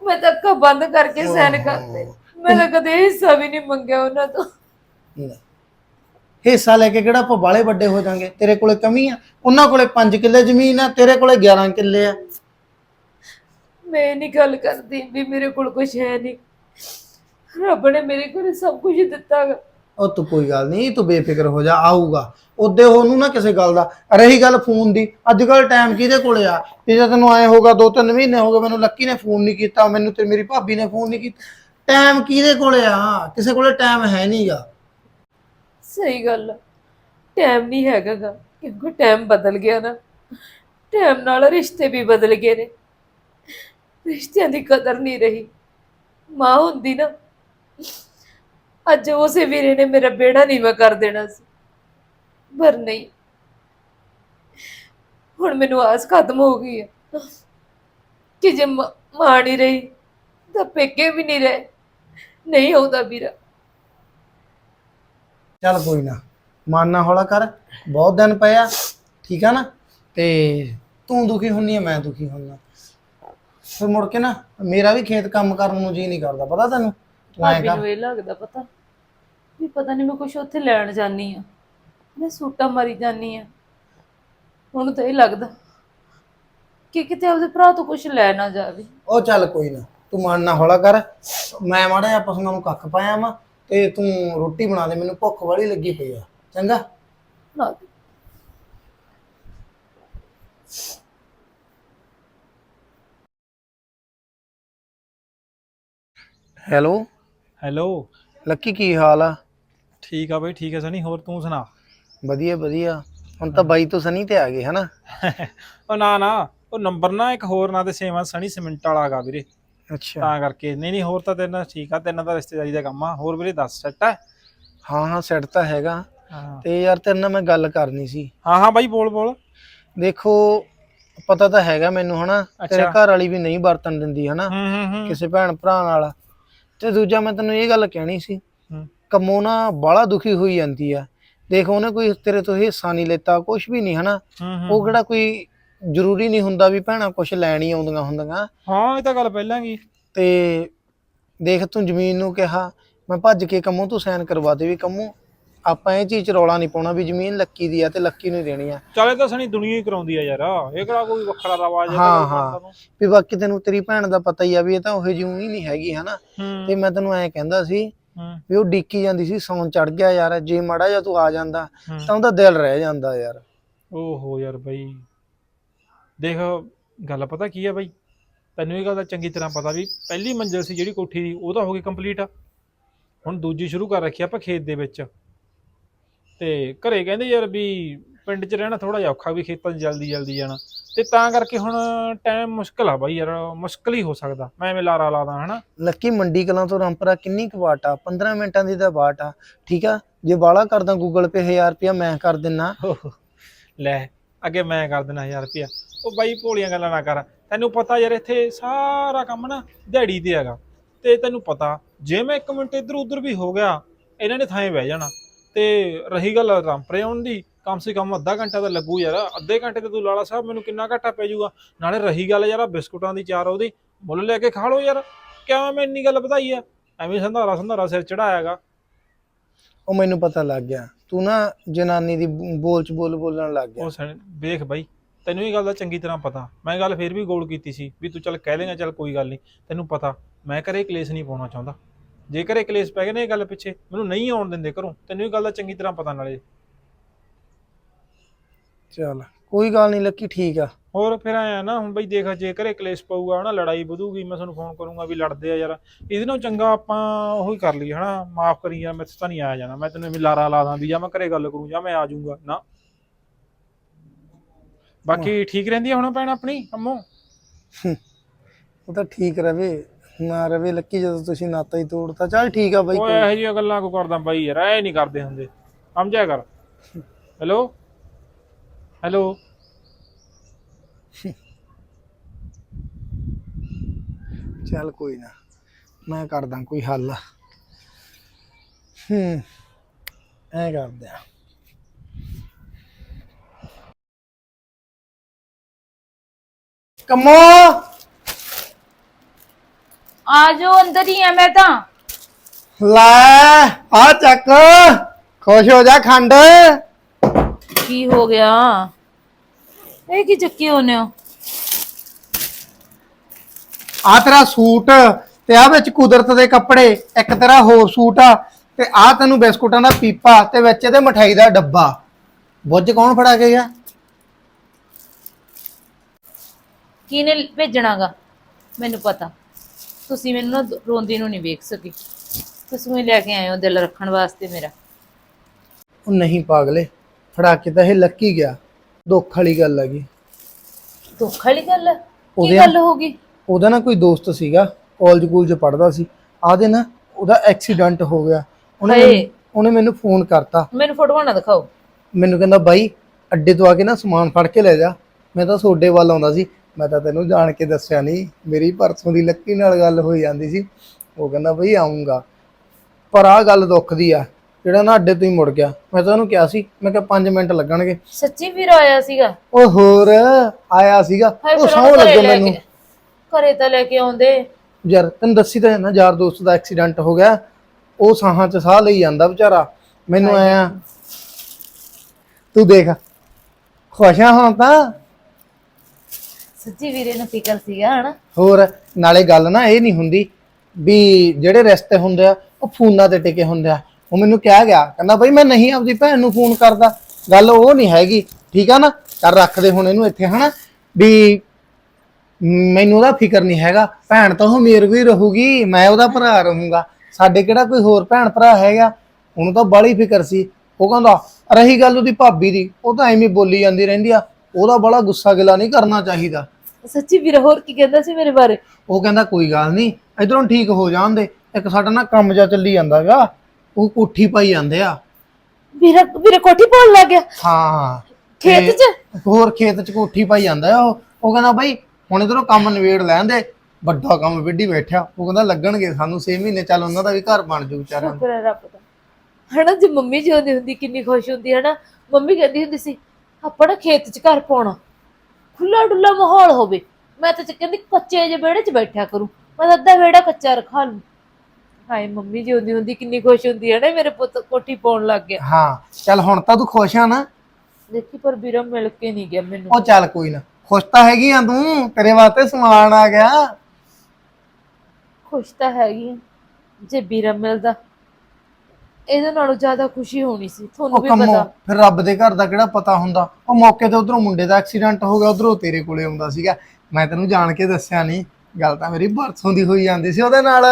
ਮੈਂ ਤਾਂ ਅੱਖਾਂ ਬੰਦ ਕਰਕੇ ਸੈਨ ਕਰਤੇ। ਮੈਂ ਤਾਂ ਕਦੇ ਹਿੱਸਾ ਵੀ ਨਹੀਂ ਮੰਗਿਆ ਉਹਨਾਂ ਤੋਂ। ਹਿੱਸਾ ਲੈ ਕੇ ਕਿਹੜਾ ਆਪਾਂ ਬਾਲੇ ਵੱਡੇ ਹੋ ਜਾਾਂਗੇ? ਤੇਰੇ ਕੋਲੇ ਕਮੀ ਆ ਉਹਨਾਂ ਕੋਲੇ 5 ਕਿੱਲੇ ਜ਼ਮੀਨ ਆ ਤੇਰੇ ਕੋਲੇ 11 ਕਿੱਲੇ ਆ। ਮੈਂ ਇਹ ਨਹੀਂ ਗੱਲ ਕਰਦੀ ਵੀ ਮੇਰੇ ਕੋਲ ਕੁਝ ਹੈ ਨਹੀਂ। ਰੱਬ ਨੇ ਮੇਰੇ ਕੋਲ ਸਭ ਕੁਝ ਦਿੱਤਾ ਗਾ। ਉਹ ਤੂੰ ਕੋਈ ਗੱਲ ਨਹੀਂ, ਤੂੰ ਬੇਫਿਕਰ ਹੋ ਜਾ, ਆਊਗਾ। ਉਹਦੇ ਉਹਨੂੰ ਨਾ ਕਿਸੇ ਗੱਲ ਦਾ, ਰਹੀ ਗੱਲ ਫੋਨ ਦੀ। ਅੱਜ ਕੱਲ ਟਾਈਮ ਕਿਹਦੇ ਕੋਲੇ ਆ? ਵੀ ਜੇ ਤੈਨੂੰ ਆਏ ਹੋਗਾ ਦੋ ਤਿੰਨ ਮਹੀਨੇ ਹੋ ਗਏ, ਮੈਨੂੰ ਲੱਕੀ ਨੇ ਫੋਨ ਨਹੀਂ ਕੀਤਾ, ਮੈਨੂੰ ਤੇ ਮੇਰੀ ਭਾਬੀ ਨੇ ਫੋਨ ਨਹੀਂ ਕੀਤਾ। ਟਾਈਮ ਕਿਹਦੇ ਕੋਲੇ ਆ? ਕਿਸੇ ਕੋਲੇ ਟਾਈਮ ਹੈ ਨਹੀਂਗਾ। ਸਹੀ ਗੱਲ ਟਾਈਮ ਨਹੀਂ ਹੈਗਾ ਗਾ ਕਿਉਂਕਿ ਟਾਈਮ ਬਦਲ ਗਿਆ ਨਾ। ਟਾਈਮ ਨਾਲ ਰਿਸ਼ਤੇ ਵੀ ਬਦਲ ਗਏ ਨੇ। ਰਿਸ਼ਤਿਆਂ ਦੀ ਕਦਰ ਨਹੀਂ ਰਹੀ। ਮਾਂ ਹੁੰਦੀ ਨਾ ਅੱਜ ਉਸੇ ਵੀਰੇ ਨੇ ਮੇਰਾ ਬੇੜਾ ਨੀਵਾ ਕਰ ਦੇਣਾ ਸੀ। ਪਰ ਨਹੀਂ। ਹੁਣ ਮੈਨੂੰ ਆਸ ਖਤਮ ਹੋ ਗਈ ਹੈ। ਕਿ ਜੇ ਮਾਂ ਨਹੀਂ ਰਹੀ, ਤਾਂ ਪੇਕੇ ਵੀ ਨਹੀਂ ਰਹੇ। ਨਹੀਂ ਆਉਂਦਾ ਵੀਰਾ। ਚੱਲ ਕੋਈ ਨਾ ਮਨ ਨਾ ਹੌਲਾ ਕਰ। ਬਹੁਤ ਦਿਨ ਪਏ ਆ, ਠੀਕ ਆ ਨਾ? ਤੇ ਤੂੰ ਦੁਖੀ ਹੁੰਨੀ ਆ, ਮੈਂ ਦੁਖੀ ਹੁੰਨਾ। ਫਿਰ ਮੁੜ ਕੇ ਨਾ, ਮੇਰਾ ਵੀ ਖੇਤ ਕੰਮ ਕਰਨ ਨੂੰ ਜੀ ਨਹੀਂ ਕਰਦਾ, ਪਤਾ ਤੈਨੂੰ? ਭਾਬੀ ਨੂੰ ਇਹ ਲੱਗਦਾ ਪਤਾ ਵੀ ਪਤਾ ਨਹੀਂ ਮੈਂ ਕੁਝ ਉੱਥੇ ਲੈਣ ਜਾਨੀ ਆ ਮੈਂ ਸੂਟਾਂ ਮਾਰੀ ਜਾਨੀ ਆ ਹੁਣ ਤਾਂ ਇਹ ਲੱਗਦਾ ਕਿ ਕਿਤੇ ਆਪਦੇ ਭਰਾ ਤੋਂ ਕੁਝ ਲੈ ਨਾ ਜਾਵੇ। ਉਹ ਚੱਲ ਕੋਈ ਨਾ ਤੂੰ ਮਨ ਨਾ ਹੌਲਾ ਕਰ। ਮੈਂ ਮਾੜਾ ਜਿਹਾ ਪਸ਼ੂਆਂ ਨੂੰ ਕੱਖ ਪਾਇਆ ਵਾ ਤੇ ਤੂੰ ਰੋਟੀ ਬਣਾ ਦੇ ਮੈਨੂੰ ਭੁੱਖ ਵਾਲੀ ਲੱਗੀ ਪਈ ਆ। ਚੰਗਾ? ਨਾ ਹੈਲੋ? ਹੈਲੋ। ਲੱਕੀ ਕੀ ਹਾਲ ਆ? ਠੀਕ ਆ ਬਈ ਠੀਕ ਆ ਸਨੀ ਹੋਰ ਤੂੰ ਸੁਣਾ? ਵਧੀਆ ਵਧੀਆ। ਹੁਣ ਤਾਂ ਬਾਈ ਤੋਂ ਸਨੀ ਤੇ ਆ ਗਏ ਹਨਾ? ਉਹ ਨਾ ਨਾ ਉਹ ਨੰਬਰ ਨਾ ਇੱਕ ਹੋਰ ਨਾ ਤੇ ਆ ਸਣੀ ਸਿਮੈਂਟ ਵਾਲਾ ਹੈਗਾ ਵੀਰੇ। ਅੱਛਾ। ਤਾਂ ਕਰਕੇ ਨਹੀਂ ਨਹੀਂ ਹੋਰ ਤਾਂ ਤੇਰੇ ਨਾਲ ਠੀਕ ਆ ਤੇਰੇ ਨਾਲ ਤਾਂ ਰਿਸ਼ਤੇਦਾਰੀ ਦਾ ਕੰਮ ਆ। ਹੋਰ ਵੀਰੇ ਦੱਸ ਸੈੱਟ ਆ? ਹਾਂ ਹਾਂ ਸੈੱਟ ਤਾਂ ਹੈਗਾ। ਹਾਂ। ਤੇ ਯਾਰ ਤੇਰੇ ਨਾਲ ਮੈਂ ਗੱਲ ਕਰਨੀ ਸੀ। ਹਾਂ ਹਾਂ ਬਾਈ ਬੋਲ ਬੋਲ। ਦੇਖੋ ਪਤਾ ਤਾਂ ਹੈਗਾ ਮੈਨੂੰ ਹਨਾ? ਤੇਰੇ ਅੱਛਾ। ਘਰ ਵਾਲੀ ਵੀ ਨਹੀਂ ਵਰਤਨ ਦਿੰਦੀ ਹਨਾ? ਹੂੰ ਹੂੰ ਹੂੰ। ਕਿਸੇ ਭੈਣ ਭਰਾ ਨਾਲ। ਤੇ ਦੂਜਾ ਮੈਂ ਤੈਨੂੰ ਇਹ ਗੱਲ ਕਹਿਣੀ ਸੀ ਹੂੰ। ਕੰਮੋਂ ਨਾ ਬਾਹਲਾ ਦੁਖੀ ਹੋਈ ਜਾਂਦੀ ਆ। ਦੇਖ ਉਹਨੇ ਕੋਈ ਤੇਰੇ ਤੋਂ ਹਿੱਸਾ ਨਹੀਂ ਲੈਤਾ ਕੁਝ ਵੀ ਨਹੀਂ ਹਨਾ? ਹੂੰ, ਉਹ ਕਿਹੜਾ ਕੋਈ ਜ਼ਰੂਰੀ ਨਹੀਂ ਹੁੰਦਾ ਵੀ ਭੈਣਾਂ ਕੁਝ ਲੈਣ ਹੀ ਆਉਂਦੀਆਂ ਹੁੰਦੀਆਂ। ਹਾਂ ਇਹ ਤਾਂ ਗੱਲ ਪਹਿਲਾਂ ਕੀ ਤੇ ਦੇਖ ਤੂੰ ਜ਼ਮੀਨ ਨੂੰ ਕਿਹਾ ਮੈਂ ਭੱਜ ਕੇ ਕੰਮੋਂ ਤੂੰ ਸਾਈਨ ਕਰਵਾ ਦੇ ਵੀ ਕੰਮੋਂ। ਆਪਾਂ ਇਹ ਚੀਜ਼ 'ਚ ਰੌਲਾ ਨਹੀਂ ਪਾਉਣਾ ਵੀ ਜ਼ਮੀਨ ਲੱਕੀ ਦੀ ਆ ਤੇ ਲੱਕੀ ਨੂੰ ਹੀ ਦੇਣੀ ਆ। ਚੱਲ ਤਾਂ ਸਣੀ ਦੁਨੀਆ ਹੀ ਕਰਾਉਂਦੀ ਆ ਯਾਰ। ਇਹ ਕਿਹੜਾ ਕੋਈ ਵੱਖਰਾ ਰਵਾਜ ਹੈ ਹਾਂ, ਹਾਂ। ਵੀ ਬਾਕੀ ਤੈਨੂੰ ਤੇਰੀ ਭੈਣ ਦਾ ਪਤਾ ਹੀ ਆ ਵੀ ਇਹ ਤਾਂ ਉਹ ਜਿਹੀ ਹੀ ਨਹੀਂ ਹੈਗੀ ਹਨਾ? ਤੇ ਮੈਂ ਤੈਨੂੰ ਐਂ ਕਹਿੰਦਾ ਸੀ ਵੀ ਉਹ ਡੀਕੀ ਜਾਂਦੀ ਸੀ ਸੌਣ ਚੜ ਗਿਆ ਯਾਰ ਜੇ ਮਾੜਾ ਜਿਹਾ ਤੂੰ ਆ ਜਾਂਦਾ। ਤਾਂ ਉਹਦਾ ਦਿਲ ਰਹਿ ਜਾਂਦਾ ਯਾਰ। ਓਹੋ ਯਾਰ ਬਈ। ਦੇਖ ਗੱਲ ਪਤਾ ਕੀ ਆ ਬਈ? ਤੈਨੂੰ ਇਹ ਗੱਲ ਦਾ ਚੰਗੀ ਤਰ੍ਹਾਂ ਪਤਾ ਵੀ ਪਹਿਲੀ ਮੰਜ਼ਿਲ ਸੀ ਜਿਹੜੀ ਕੋਠੀ ਦੀ ਉਹ ਤਾਂ ਹੋ ਗਈ ਕੰਪਲੀਟ ਹੁਣ ਦੂਜੀ ਸ਼ੁਰੂ ਕਰ ਰੱਖੀ ਆ ਆਪਾਂ ਖੇਤ ਦੇ ਵਿੱਚ। ਤੇ ਘਰੇ ਕਹਿੰਦੇ ਯਾਰ ਵੀ ਪਿੰਡ 'ਚ ਰਹਿਣਾ ਥੋੜਾ ਜਿਹਾ ਔਖਾ ਵੀ ਖੇਤਾਂ 'ਚ ਜਲਦੀ ਜਲਦੀ ਜਾਣਾ। ਤੇ ਤਾਂ ਕਰਕੇ ਹੁਣ ਟਾਈਮ ਮੁਸ਼ਕਲ ਆ ਬਾਈ ਯਾਰ ਮੁਸ਼ਕਲ ਹੀ ਹੋ ਸਕਦਾ। ਮੈਂ ਐਵੇਂ ਲਾਰਾ ਲਾਦਾ ਹਨਾ? ਲੱਕੀ ਮੰਡੀ ਕਲਾਂ ਤੋਂ ਰਾਮਪੁਰਾ ਕਿੰਨੀ ਕੁ ਵਾਟ ਆ? 15 ਮਿੰਟਾਂ ਦੀ ਤਾਂ ਵਾਟ ਆ। ਠੀਕ ਆ? ਜੇ ਬਾਲਾ ਕਰਦਾ ਗੂਗਲ ਪੇ 1000 ਰੁਪਇਆ ਮੈਂ ਕਰ ਦਿੰਨਾ। ਲੈ ਅੱਗੇ ਮੈਂ ਕਰ ਦੇਣਾ 1000 ਰੁਪਿਆ ਉਹ ਬਾਈ ਭੋਲੀਆਂ ਗੱਲਾਂ ਨਾ ਕਰ। ਤੈਨੂੰ ਪਤਾ ਯਾਰ ਇੱਥੇ ਸਾਰਾ ਕੰਮ ਨਾ ਦਿਹਾੜੀ ਤੇ ਹੈਗਾ। ਤੇ ਤੈਨੂੰ ਪਤਾ ਜੇ ਮੈਂ 1 ਮਿੰਟ ਇੱਧਰ ਉੱਧਰ ਵੀ ਹੋ ਗਿਆ ਇਹਨਾਂ ਨੇ ਥਾਂ ਬਹਿ ਜਾਣਾ। ਤੇ ਰਹੀ ਗੱਲ ਰਾਮਪਰੇ ਆਉਣ ਦੀ ਕਮ ਸੇ ਕਮ ਅੱਧਾ ਘੰਟਾ ਤਾਂ ਲੱਗੂ ਯਾਰ ਅੱਧੇ ਘੰਟੇ ਤੇ ਤੂੰ ਲਾਲਾ ਸਾਹਿਬ ਮੈਨੂੰ ਕਿੰਨਾ ਘਾਟਾ ਪੈ ਜਾਊਗਾ। ਨਾਲੇ ਰਹੀ ਗੱਲ ਯਾਰ ਬਿਸਕੁਟਾਂ ਦੀ ਚਾਰ ਉਹਦੀ ਮੁੱਲ ਲੈ ਕੇ ਖਾ ਲਓ ਯਾਰ। ਕਿਉਂ ਮੈਂ ਇੰਨੀ ਗੱਲ ਵਧਾਈ ਆ? ਐਵੇਂ ਸੰਧਾਰਾ ਸੰਧਾਰਾ ਸਿਰ ਚੜਾਇਆਗਾ ਉਹ ਮੈਨੂੰ ਪਤਾ ਲੱਗ ਗਿਆ। ਤੂੰ ਨਾ ਜਨਾਨੀ ਦੀ ਬੋਲ ਚ ਬੋਲ ਬੋਲਣ ਲੱਗ ਗਿਆ। ਉਹ ਸਣ- ਵੇਖ ਬਾਈ ਤੈਨੂੰ ਇਹ ਗੱਲ ਦਾ ਚੰਗੀ ਤਰ੍ਹਾਂ ਪਤਾ। ਮੈਂ ਗੱਲ ਫੇਰ ਵੀ ਗੋਲ ਕੀਤੀ ਸੀ ਵੀ ਤੂੰ ਚੱਲ ਕਹਿ ਲੇਗਾ ਚੱਲ ਕੋਈ ਗੱਲ ਨਹੀਂ। ਤੈਨੂੰ ਪਤਾ ਮੈਂ ਘਰੇ ਕਲੇਸ਼ ਨਹੀਂ ਪਾਉਣਾ ਚਾਹੁੰਦਾ। ਜੇ ਘਰੇ ਕਲੇਸ਼ ਪੈ ਗਏ ਨਾ ਇਹ ਗੱਲ ਪਿੱਛੇ ਮੈਨੂੰ ਨਹੀਂ ਆਉਣ ਦਿੰਦੇ ਘਰੋਂ ਤੈਨੂੰ ਇਹ ਗੱਲ ਦਾ ਚੰਗੀ ਤਰ੍ਹਾਂ ਪਤਾ ਨਾਲੇ। ਚੱਲ ਕੋਈ ਗੱਲ ਨਹੀਂ ਲੱਕੀ ਠੀਕ ਆ। ਹੋਰ ਫਿਰ ਆਇਆ ਨਾ ਹੁਣ ਬਈ ਦੇਖ ਜੇ ਘਰੇ ਕਲੇਸ਼ ਪਊਗਾ ਨਾ ਲੜਾਈ ਵਧੂਗੀ ਮੈਂ ਤੁਹਾਨੂੰ ਫੋਨ ਕਰੂੰਗਾ ਵੀ ਲੜਦੇ ਆ ਯਾਰ। ਇਹਦੇ ਨਾਲੋਂ ਚੰਗਾ ਆਪਾਂ ਉਹੀ ਕਰ ਲਈ ਹਨਾ ਮਾਫ ਕਰੀ ਯਾਰ ਮੈਥੋਂ ਤਾਂ ਨਹੀਂ ਆਇਆ ਜਾਣਾ ਮੈਂ ਤੈਨੂੰ ਐਵੇਂ ਲਾਰਾ ਲਾ ਦਾਂ ਵੀ ਜਾਂ ਮੈਂ ਘਰੇ ਗੱਲ ਕਰੂੰ ਜਾਂ ਮੈਂ ਆ ਜਾਊਂਗਾ ਨਾ। ਬਾਕੀ ਠੀਕ ਰਹਿੰਦੀ ਆ ਹੁਣ ਭੈਣ ਆਪਣੀ ਅੰਮੋ? ਉਹ ਤਾਂ ਠੀਕ ਰਵੇ। ਨਾ ਰਵੇ ਲੱਕੀ ਜਦੋਂ ਤੁਸੀਂ ਨਾਤਾ ਹੀ ਤੋੜਤਾ ਚੱਲ ਠੀਕ ਆ ਬਾਈ ਓਏ ਇਹੋ ਜਿਹੀਆਂ ਗੱਲਾਂ ਕੋ ਕਰਦਾ ਬਾਈ ਯਾਰ ਐ ਨਹੀਂ ਕਰਦੇ ਹੁੰਦੇ। ਸਮਝਿਆ ਕਰ। ਹੈਲੋ? ਹੈਲੋ? ਚੱਲ ਕੋਈ ਨਾ ਮੈਂ ਕਰਦਾ ਕੋਈ ਹੱਲ। ਹੂੰ ਐ ਕਰਦੇ ਆ। ਕੰਮੋ! ਆ ਜਾਓ ਅੰਦਰ ਹੀ ਆ ਮੈਂ ਤਾਂ। ਲੈ ਆ ਚੱਕ। ਖੁਸ਼ ਹੋ ਜਾ ਖੰਡ। ਕੀ ਹੋ ਗਿਆ? ਇਹ ਕੀ ਚੱਕੀ ਹੋਨੇ ਹੋ? ਆ ਤੇਰਾ ਸੂਟ ਤੇ ਆ ਵਿੱਚ ਕੁਦਰਤ ਦੇ ਕੱਪੜੇ ਇੱਕ ਤੇਰਾ ਹੋਰ ਸੂਟ ਆ ਤੇ ਆ ਤੈਨੂੰ ਬਿਸਕੁਟਾਂ ਦਾ ਪੀਪਾ ਤੇ ਵਿੱਚ ਇਹਦੇ ਮਠਾਈ ਦਾ ਡੱਬਾ। ਬੁੱਝ ਕੌਣ ਫੜਾ ਕੇ ਗਿਆ? ਕਿਹਨੇ ਭੇਜਣਾਗਾ? ਮੈਨੂੰ ਪਤਾ। ਤੁਸੀਂ ਮੈਨੂੰ ਨਾ ਰੋਂਦੀ ਨੂੰ ਨਹੀਂ ਵੇਖ ਸਕੀ। ਤੁਸੀਂ ਮੈਨੂੰ ਲੈ ਕੇ ਆਏ ਹੋ ਦਿਲ ਰੱਖਣ ਵਾਸਤੇ ਮੇਰਾ। ਉਹ ਨਹੀਂ ਪਾਗਲੇ ਫੜਾ ਕੇ ਤਾਂ ਇਹ ਲੱਕੀ ਗਿਆ। ਦੁੱਖ ਵਾਲੀ ਗੱਲ ਹੈਗੀ ਦੁੱਖ ਵਾਲੀ ਗੱਲ? ਕੀ ਉਹਦੇ- ਗੱਲ ਹੋ ਗਈ? ਉਹਦਾ ਨਾ ਕੋਈ ਦੋਸਤ ਸੀਗਾ ਕਾਲਜ ਕੂਲ ਚ ਪੜਦਾ ਸੀ। ਆਦੇ ਨਾ ਉਹਦਾ ਐਕਸੀਡੈਂਟ ਹੋ ਗਿਆ। ਉਹਨੇ ਹਾਏ। ਮੈਨੂੰ- ਉਹਨੇ ਮੈਨੂੰ ਫੋਨ ਕਰਤਾ। ਮੈਨੂੰ ਫੋਟੋਆਂ ਨਾ ਦਿਖਾਓ। ਮੈਨੂੰ ਕਹਿੰਦਾ ਬਾਈ ਅੱਡੇ ਤੋਂ ਆ ਕੇ ਨਾ ਸਮਾਨ ਫੜ ਕੇ ਲੈ ਜਾ। ਮੈਂ ਤਾਂ ਤੁਹਾਡੇ ਵੱਲ ਆਉਂਦਾ ਸੀ। ਮੈਂ ਤਾਂ ਤੈਨੂੰ ਜਾਣ ਕੇ ਦੱਸਿਆ ਨਹੀਂ ਮੇਰੀ ਪਰਸੋਂ ਦੀ ਲੱਕੀ ਨਾਲ ਗੱਲ ਹੋਈ ਜਾਂਦੀ ਸੀ ਉਹ ਕਹਿੰਦਾ ਬਈ ਆਉਂਗਾ ਪਰ ਆ ਗੱਲ ਦੁੱਖ ਦੀ ਆ ਜਿਹੜਾ ਨਾ ਅੱਡੇ ਤੋਂ ਹੀ ਮੁੜ ਗਿਆ। ਮੈਂ ਤਾਂ ਉਹਨੂੰ ਕਿਹਾ ਸੀ ਮੈਂ ਕਿਹਾ 5 ਮਿੰਟ ਲੱਗਣਗੇ। ਸੱਚੀ ਵੀਰ ਆਇਆ ਸੀਗਾ? ਉਹ ਹੋਰ ਆਇਆ ਸੀਗਾ ਹਾਏ ਉਹ ਫਿਰ ਸੌ ਉਹਨੂੰ ਘਰੇ ਲੱਗੇ ਲੈ ਮੈਨੂੰ। ਕੇ ਘਰੇ ਤਾਂ ਲੈ ਕੇ ਆਉਂਦੇ। ਯਾਰ ਤੈਨੂੰ ਦੱਸੀ ਤਾਂ ਹੈ ਨਾ ਯਾਰ ਦੋਸਤ ਦਾ ਐਕਸੀਡੈਂਟ ਹੋ ਗਿਆ ਉਹ ਸਾਹਾਂ 'ਚ ਸਾਹ ਲਈ ਜਾਂਦਾ ਵਿਚਾਰਾ। ਮੈਨੂੰ ਆਇਆ ਤੂੰ ਦੇਖ ਖੁਸ਼ਾਂ ਹਾਂ ਤਾਂ? ਸੱਚੀ ਵੀਰੇ ਨੂੰ ਫਿਕਰ ਸੀਗਾ, ਹਨਾ? ਹੋਰ, ਨਾਲੇ ਗੱਲ ਨਾ ਇਹ ਨਹੀਂ ਹੁੰਦੀ ਵੀ ਜਿਹੜੇ ਰਿਸ਼ਤੇ ਹੁੰਦੇ ਆ, ਉਹ ਫੋਨਾਂ ਤੇ ਟਿਕੇ ਹੁੰਦੇ ਆ। ਉਹ ਮੈਨੂੰ ਕਿਹਾ ਗਿਆ, ਕਹਿੰਦਾ ਬਈ ਮੈਂ ਨਹੀਂ ਆਪਦੀ ਭੈਣ ਨੂੰ ਫੋਨ ਕਰਦਾ। ਗੱਲ ਉਹ ਨਹੀਂ ਹੈਗੀ, ਠੀਕ ਆ ਨਾ? ਕਰ ਰੱਖਦੇ ਹੁਣ ਇਹਨੂੰ ਇੱਥੇ, ਹਨਾ? ਵੀ ਮੈਨੂੰ ਉਹਦਾ ਫਿਕਰ ਨਹੀਂ ਹੈਗਾ। ਭੈਣ ਤਾਂ ਉਹ ਮੇਰੇ ਕੋਈ ਰਹੂਗੀ, ਮੈਂ ਉਹਦਾ ਭਰਾ ਰਹੂੰਗਾ। ਸਾਡੇ ਕਿਹੜਾ ਕੋਈ ਹੋਰ ਭੈਣ ਭਰਾ ਹੈਗਾ? ਉਹਨੂੰ ਤਾਂ ਬਾਲੀ ਫਿਕਰ ਸੀ। ਉਹ ਕਹਿੰਦਾ, ਰਹੀ ਗੱਲ ਉਹਦੀ ਭਾਬੀ ਦੀ, ਉਹ ਤਾਂ ਐਵੇਂ ਬੋਲੀ ਜਾਂਦੀ ਰਹਿੰਦੀ ਆ। ਉਹਦਾ ਬੜਾ ਗੁੱਸਾ ਗਿਲਾ ਨਹੀਂ ਕਰਨਾ ਚਾਹੀਦਾ। ਸੱਚੀ ਵੀਰ ਹੋਰ ਕੀ ਕਹਿੰਦਾ ਸੀ ਮੇਰੇ ਬਾਰੇ? ਉਹ ਕਹਿੰਦਾ ਕੋਈ ਗੱਲ ਨਹੀਂ ਇਧਰੋਂ ਠੀਕ ਹੋ ਜਾਂਦੇ ਇੱਕ ਸਾਡਾ ਨਾ ਕੰਮ ਜਾ ਚੱਲੀ ਜਾਂਦਾਗਾ ਉਹ ਕੋਠੀ ਪਾਈ ਜਾਂਦੇ ਆ। ਵੀਰਾ ਵੀਰੇ ਕੋਠੀ ਪਾਉਣ ਲੱਗ ਗਿਆ? ਹਾਂ। ਖੇਤ 'ਚ? ਹੋਰ ਖੇਤ 'ਚ ਕੋਠੀ ਪਾਈ ਜਾਂਦਾ ਆ ਉਹ। ਉਹ ਕਹਿੰਦਾ ਬਾਈ ਹੁਣ ਇਧਰੋਂ ਕੰਮ ਨਿਬੇੜ ਲੈਂਦੇ ਵੱਡਾ ਕੰਮ ਵਿੱਢੀ ਬੈਠਿਆ। ਉਹ ਕਹਿੰਦਾ ਲੱਗਣਗੇ ਸਾਨੂੰ 6 ਮਹੀਨੇ ਚੱਲ ਉਹਨਾਂ ਦਾ ਵੀ ਘਰ ਬਣ ਜੂ ਵਿਚਾਰਿਆਂ ਦਾ। ਸ਼ੁਕਰ ਹੈ ਰੱਬ ਦਾ। ਹਨਾ ਜੇ ਮੰਮੀ ਜਿਉਂਦੀ ਹੁੰਦੀ ਕਿੰਨੀ ਖੁਸ਼ ਹੁੰਦੀ ਹੈ ਨਾ ਮੰਮੀ ਕਹਿੰਦੀ ਹੁੰਦੀ ਸੀ ਆਪਾਂ ਨਾ ਖੇਤ 'ਚ ਘਰ ਪਾਉਣਾ। ਖੁੱਲਾ ਡੁੱਲਾ ਮਾਹੌਲ ਹੋਵੇ। ਮੈਂ ਤਾਂ ਕਹਿੰਦੀ ਕੱਚੇ ਜਿਹੇ ਵਿਹੜੇ 'ਚ ਬੈਠਿਆ ਕਰੂੰ। ਮੈਂ ਤਾਂ ਅੱਧਾ ਵਿਹੜਾ ਕੱਚਾ ਰਖਾ ਲੂੰ। ਹਾਏ ਮੰਮੀ ਜਿਉਂਦੀ ਹੁੰਦੀ ਕਿੰਨੀ ਖੁਸ਼ ਹੁੰਦੀ ਹੈ ਨਾ ਮੇਰੇ ਪੁੱਤ ਕੋਠੀ ਪਾਉਣ ਲੱਗ ਗਿਆ। ਹਾਂ ਚੱਲ ਹੁਣ ਤਾਂ ਤੂੰ ਖੁਸ਼ ਆ ਨਾ। ਦੇਖੀ ਪਰ ਵੀਰਾ ਮਿਲ ਕੇ ਨਹੀਂ ਗਿਆ ਮੈਨੂੰ। ਉਹ ਚੱਲ ਕੋਈ ਨਾ ਖੁਸ਼ ਤਾਂ ਹੈਗੀ ਆ ਤੂੰ ਤੇਰੇ ਵਾਸਤੇ ਸਮਾਨ ਆ ਗਿਆ। ਖੁਸ਼ ਤਾਂ ਹੈਗੀ। ਜੇ ਵੀਰਾ ਮਿਲਦਾ ਇਹਦੇ ਨਾਲੋਂ ਜ਼ਿਆਦਾ ਖੁਸ਼ੀ ਹੋਣੀ ਸੀ ਤੁਹਾਨੂੰ ਉਹ ਵੀ ਕੰਮੋ ਪਤਾ। ਫਿਰ ਰੱਬ ਦੇ ਘਰ ਦਾ ਕਿਹੜਾ ਪਤਾ ਹੁੰਦਾ? ਉਹ ਮੌਕੇ ਤੇ ਉਧਰੋਂ ਮੁੰਡੇ ਦਾ ਐਕਸੀਡੈਂਟ ਹੋ ਗਿਆ ਉਧਰੋਂ ਤੇਰੇ ਕੋਲੇ ਆਉਂਦਾ ਸੀਗਾ। ਮੈਂ ਤੈਨੂੰ ਜਾਣ ਕੇ ਦੱਸਿਆ ਨਹੀਂ ਗੱਲ ਤਾਂ ਮੇਰੀ ਬਰਸੋਂ ਦੀ ਹੋਈ ਜਾਂਦੀ ਸੀ ਉਹਦੇ ਨਾਲ।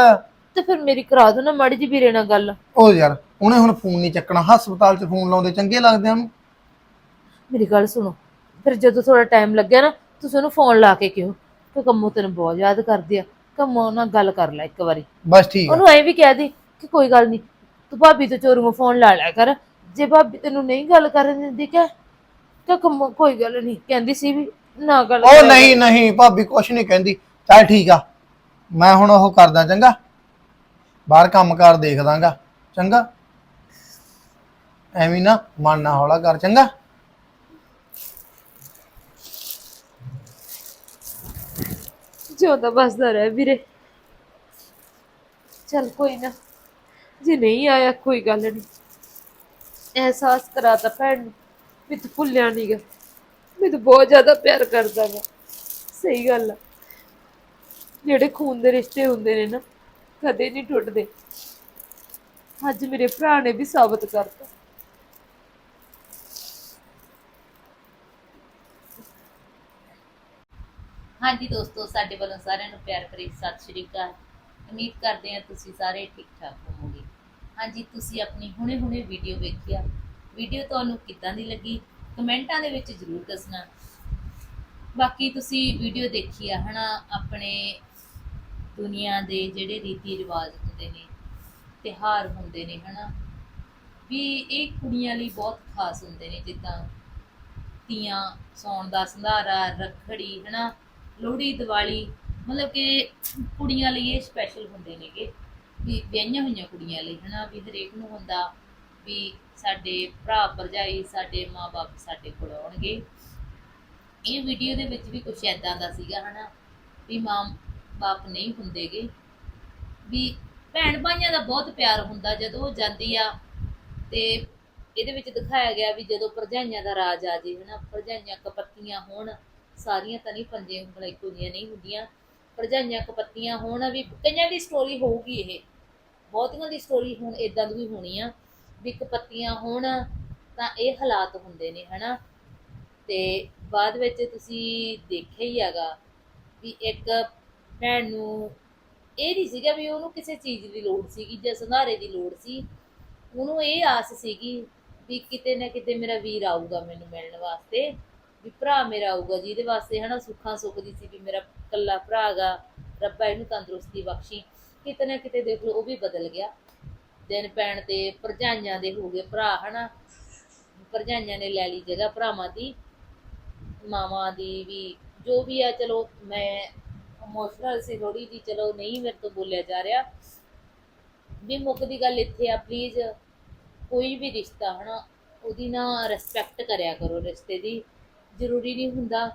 ਤੇ ਫਿਰ ਮੇਰੀ ਕਰਾ ਦੋ ਨਾ ਮਾੜੀ ਜੀ ਵੀਰੇ ਨਾਲ ਗੱਲ। ਉਹ ਯਾਰ ਉਹਨੇ ਹੁਣ ਫੋਨ ਨਹੀਂ ਚੱਕਣਾ ਹਸਪਤਾਲ 'ਚ ਫੋਨ ਲਾਉਂਦੇ ਚੰਗੇ ਲੱਗਦੇ ਆ ਉਹਨੂੰ। ਮੇਰੀ ਗੱਲ ਸੁਣੋ ਫਿਰ ਜਦੋਂ ਥੋੜਾ ਟਾਈਮ ਲੱਗਿਆ ਨਾ ਤੁਸੀਂ ਉਹਨੂੰ ਫੋਨ ਲਾ ਕੇ ਕਿਹੋ ਕਿ ਕੰਮੋ ਤੈਨੂੰ ਬਹੁਤ ਯਾਦ ਕਰਦੀ ਆ ਕੰਮੋ ਨਾਲ ਗੱਲ ਕਰ ਲੈ ਇੱਕ ਵਾਰੀ। ਬਸ ਠੀਕ ਆ। ਉਹਨੂੰ ਐਂ ਵੀ ਕਹਿ ਦੀ ਕਿ ਕੋਈ ਗੱਲ ਨਹੀਂ ਤੂੰ ਭਾਬੀ ਤੋਂ ਚੋਰੂ ਫੋਨ ਲਾ ਲਿਆ ਕਰ। ਜੇ ਭਾਬੀ ਤੈਨੂੰ ਨਹੀਂ ਗੱਲ ਕਰਨ ਦਿੰਦੀ ਕਿ ਕਿ ਕੰਮੋ ਕੋਈ ਗੱਲ ਨਹੀਂ ਕਹਿੰਦੀ ਸੀ ਵੀ ਨਾ ਗੱਲ ਉਹ ਨਹੀਂ ਨਹੀਂ ਭਾਬੀ ਕੁਛ ਨਹੀਂ ਕਹਿੰਦੀ। ਚੱਲ ਠੀਕ ਆ। ਮੈਂ ਹੁਣ ਉਹ ਕਰਦਾ ਚੰਗਾ। ਬਾਹਰ ਕੰਮਕਾਰ ਦੇਖ ਦਾਂਗਾ। ਚੰਗਾ? ਐਵੇਂ ਨਾ ਮਨ ਨਾ ਹੌਲਾ ਕਰ ਚੰਗਾ? ਜਿਉਂਦਾ ਬਸਦਾ ਰਹਿ ਵੀਰੇ। ਚੱਲ ਕੋਈ ਨਾ। ਜੇ ਨਹੀਂ ਆਇਆ, ਕੋਈ ਗੱਲ ਨਹੀਂ। ਅਹਿਸਾਸ ਕਰਾਤਾ ਭੈਣ ਨੂੰ, ਵੀ ਤੂੰ ਭੁੱਲਿਆ ਨਹੀਂਗਾ ਮੈਂ ਤਾਂ ਬਹੁਤ ਜ਼ਿਆਦਾ ਪਿਆਰ ਕਰਦਾ ਵਾ। ਸਹੀ ਗੱਲ ਆ। ਜਿਹੜੇ ਖੂਨ ਦੇ ਰਿਸ਼ਤੇ ਹੁੰਦੇ ਨੇ ਨਾ, ਕਦੇ ਨਹੀਂ ਟੁੱਟਦੇ। ਅੱਜ ਮੇਰੇ ਭਰਾ ਨੇ ਵੀ ਸਾਬਤ ਕਰਤਾ। ਹਾਂਜੀ ਦੋਸਤੋ, ਸਾਡੇ ਵੱਲੋਂ ਸਾਰਿਆਂ ਨੂੰ ਪਿਆਰ ਭਰੀ ਸਤਿ ਸ਼੍ਰੀ ਅਕਾਲ। ਉਮੀਦ ਕਰਦੇ ਹਾਂ ਤੁਸੀਂ ਸਾਰੇ ਠੀਕ ਠਾਕ ਹੋਵੋਗੇ। ਹਾਂਜੀ, ਤੁਸੀਂ ਆਪਣੀ ਹੁਣੇ-ਹੁਣੇ ਵੀਡੀਓ ਵੇਖਿਆ। ਵੀਡੀਓ ਤੁਹਾਨੂੰ ਕਿੱਦਾਂ ਦੀ ਲੱਗੀ? ਕਮੈਂਟਾਂ ਦੇ ਵਿੱਚ ਜ਼ਰੂਰ ਦੱਸਣਾ। ਬਾਕੀ ਤੁਸੀਂ ਵੀਡੀਓ ਦੇਖੀ ਆ, ਹਨਾ, ਆਪਣੇ ਦੁਨੀਆ ਦੇ ਜਿਹੜੇ ਰੀਤੀ ਰਿਵਾਜ ਹੁੰਦੇ ਨੇ, ਤਿਉਹਾਰ ਹੁੰਦੇ ਨੇ, ਹਨਾ, ਵੀ ਇਹ ਕੁੜੀਆਂ ਲਈ ਬਹੁਤ ਖਾਸ ਹੁੰਦੇ ਨੇ, ਜਿੱਦਾਂ ਤੀਆਂ, ਸੌਣ ਦਾ ਸੰਧਾਰਾ, ਰੱਖੜੀ, ਹਨਾ, ਲੋਹੜੀ, ਦੀਵਾਲੀ ਮਤਲਬ ਕਿ ਕੁੜੀਆਂ ਲਈ ਇਹ ਸਪੈਸ਼ਲ ਹੁੰਦੇ ਨੇਗੇ ਵੀ ਵਿਆਹੀਆਂ ਹੋਈਆਂ ਕੁੜੀਆਂ ਲਈ, ਹਨਾ, ਵੀ ਹਰੇਕ ਨੂੰ ਹੁੰਦਾ ਵੀ ਸਾਡੇ ਭਰਾ ਭਰਜਾਈ ਸਾਡੇ ਮਾਪੇ ਸਾਡੇ ਕੋਲ ਆਉਣਗੇ। ਇਹ ਵੀਡੀਓ ਦੇ ਵਿੱਚ ਵੀ ਕੁਝ ਐਦਾਂ ਦਾ ਸੀਗਾ, ਹਨਾ, ਵੀ ਮਾਂ ਬਾਪ ਨਹੀਂ ਹੁੰਦੇਗੇ। ਵੀ ਭੈਣ ਭਾਈਆਂ ਦਾ ਬਹੁਤ ਪਿਆਰ ਹੁੰਦਾ, ਜਦੋਂ ਉਹ ਜਾਂਦੀ ਆ ਤੇ ਇਹਦੇ ਵਿੱਚ ਦਿਖਾਇਆ ਗਿਆ ਵੀ ਜਦੋਂ ਭਰਜਾਈਆਂ ਦਾ ਰਾਜ ਆ ਜੇ, ਹਨਾ, ਭਰਜਾਈਆਂ ਕਪੱਤੀਆਂ ਹੋਣ, ਸਾਰੀਆਂ ਤਾਂ ਨਹੀਂ ਪੰਜੇ ਉਂਗਲਾਂ ਇੱਕੋ ਜਿਹੀਆਂ ਨਹੀਂ ਹੁੰਦੀਆਂ। ਭਰਜਾਈਆਂ ਕਪੱਤੀਆਂ ਹੋਣ, ਵੀ ਕਈਆਂ ਦੀ ਸਟੋਰੀ ਹੋਊਗੀ ਇਹ। ਬਹੁਤੀਆਂ ਦੀ ਸਟੋਰੀ ਹੁਣ ਇਦਾਂ ਦੀ ਵੀ ਹੋਣੀ ਆ, ਵੀ ਕਪੱਤੀਆਂ ਹੋਣ ਤਾਂ ਇਹ ਹਾਲਾਤ ਹੁੰਦੇ ਨੇ, ਹਨਾ? ਤੇ ਬਾਅਦ ਵਿੱਚ ਤੁਸੀਂ ਦੇਖਿਆ ਹੀ ਹੈਗਾ ਵੀ ਇੱਕ ਭੈਣ ਨੂੰ ਇਹ ਨਹੀਂ ਸੀਗਾ ਵੀ ਉਹਨੂੰ ਕਿਸੇ ਚੀਜ਼ ਦੀ ਲੋੜ ਸੀਗੀ ਜਾਂ ਸੰਧਾਰੇ ਦੀ ਲੋੜ ਸੀ। ਉਹਨੂੰ ਇਹ ਆਸ ਸੀਗੀ ਵੀ ਕਿਤੇ ਨਾ ਕਿਤੇ ਮੇਰਾ ਵੀਰ ਆਊਗਾ ਮੈਨੂੰ ਮਿਲਣ ਵਾਸਤੇ। ਵੀ ਭਰਾ ਮੇਰਾ ਆਊਗਾ, ਜਿਹਦੇ ਵਾਸਤੇ ਹਨਾ ਸੁੱਖਾਂ ਸੁੱਖਦੀ ਸੀ ਵੀ ਮੇਰਾ ਕੱਲਾ ਭਰਾ ਰੱਬਾ ਇਹਨੂੰ ਤੰਦਰੁਸਤੀ ਬਖਸ਼ੀ। ਕਿਤੇ ਨਾ ਕਿਤੇ ਦੇਖ ਲਓ, ਉਹ ਵੀ ਬਦਲ ਗਿਆ। ਦਿਨ ਪੈਣ ਤੇ ਭਰਜਾਈਆਂ ਦੇ ਹੋ ਗਏ ਭਰਾ, ਹਨਾ। ਭਰਜਾਈਆਂ ਨੇ ਲੈ ਲਈ ਜਗ੍ਹਾ ਭਰਾਵਾਂ ਦੀ, ਮਾਵਾਂ ਦੀ ਵੀ, ਜੋ ਵੀ ਆ, ਚਲੋ ਮੈਂ ਇਮੋਸ਼ਨਲ ਸੀ ਥੋੜੀ ਜੀ ਚਲੋ ਨਹੀਂ ਮੇਰੇ ਤੋਂ ਬੋਲਿਆ ਜਾ ਰਿਹਾ। ਵੀ ਮੁੱਕ ਦੀ ਗੱਲ ਇੱਥੇ ਆ ਪਲੀਜ਼ ਕੋਈ ਵੀ ਰਿਸ਼ਤਾ, ਹਨਾ, ਉਹਦੀ ਨਾ ਰਿਸਪੈਕਟ ਕਰਿਆ ਕਰੋ ਰਿਸ਼ਤੇ ਦੀ। ਜ਼ਰੂਰੀ ਨਹੀਂ ਹੁੰਦਾ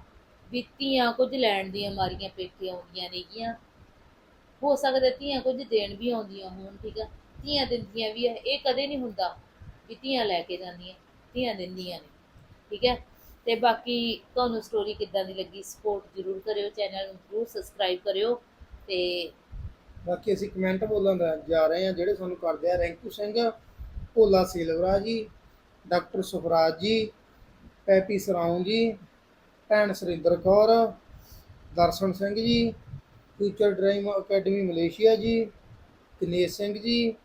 ਵੀ ਧੀਆਂ ਕੁਝ ਲੈਣ ਦੀਆਂ ਮਾਰੀਆਂ ਪੇਕੇ ਆਉਂਦੀਆਂ ਨੇਗੀਆਂ। ਹੋ ਸਕਦਾ ਧੀਆਂ ਕੁਝ ਦੇਣ ਵੀ ਆਉਂਦੀਆਂ ਹੋਣ, ਠੀਕ ਆ? ਧੀਆਂ ਦਿੰਦੀਆਂ ਵੀ ਆ। ਇਹ ਕਦੇ ਨਹੀਂ ਹੁੰਦਾ ਵੀ ਧੀਆਂ ਲੈ ਕੇ ਜਾਂਦੀਆਂ, ਧੀਆਂ ਦਿੰਦੀਆਂ ਨੇ, ਠੀਕ ਹੈ ਤੇ ਬਾਕੀ ਤੁਹਾਨੂੰ ਸਟੋਰੀ ਕਿੱਦਾਂ ਦੀ ਲੱਗੀ ਸਪੋਰਟ ਜ਼ਰੂਰ ਕਰਿਓ ਚੈਨਲ ਨੂੰ ਜ਼ਰੂਰ ਸਬਸਕ੍ਰਾਈਬ ਕਰਿਓ ਤੇ ਬਾਕੀ ਅਸੀਂ ਕਮੈਂਟ ਬੋਲਣ ਦਾ ਜਾ ਰਹੇ ਹਾਂ, ਜਿਹੜੇ ਸਾਨੂੰ ਕਰਦੇ ਆ ਰੈਂਕੂ ਸਿੰਘ, ਭੋਲਾ ਸੇਲਵਰਾ ਜੀ, ਡਾਕਟਰ ਸੁਖਰਾਜ ਜੀ ਪੈਪੀ ਸਰਾਉਂ ਜੀ, ਭੈਣ Surinder Kaur, Darshan Singh ji, future drive academy Malaysia ਜੀ, ਦਿਨੇਸ਼ ਸਿੰਘ ਜੀ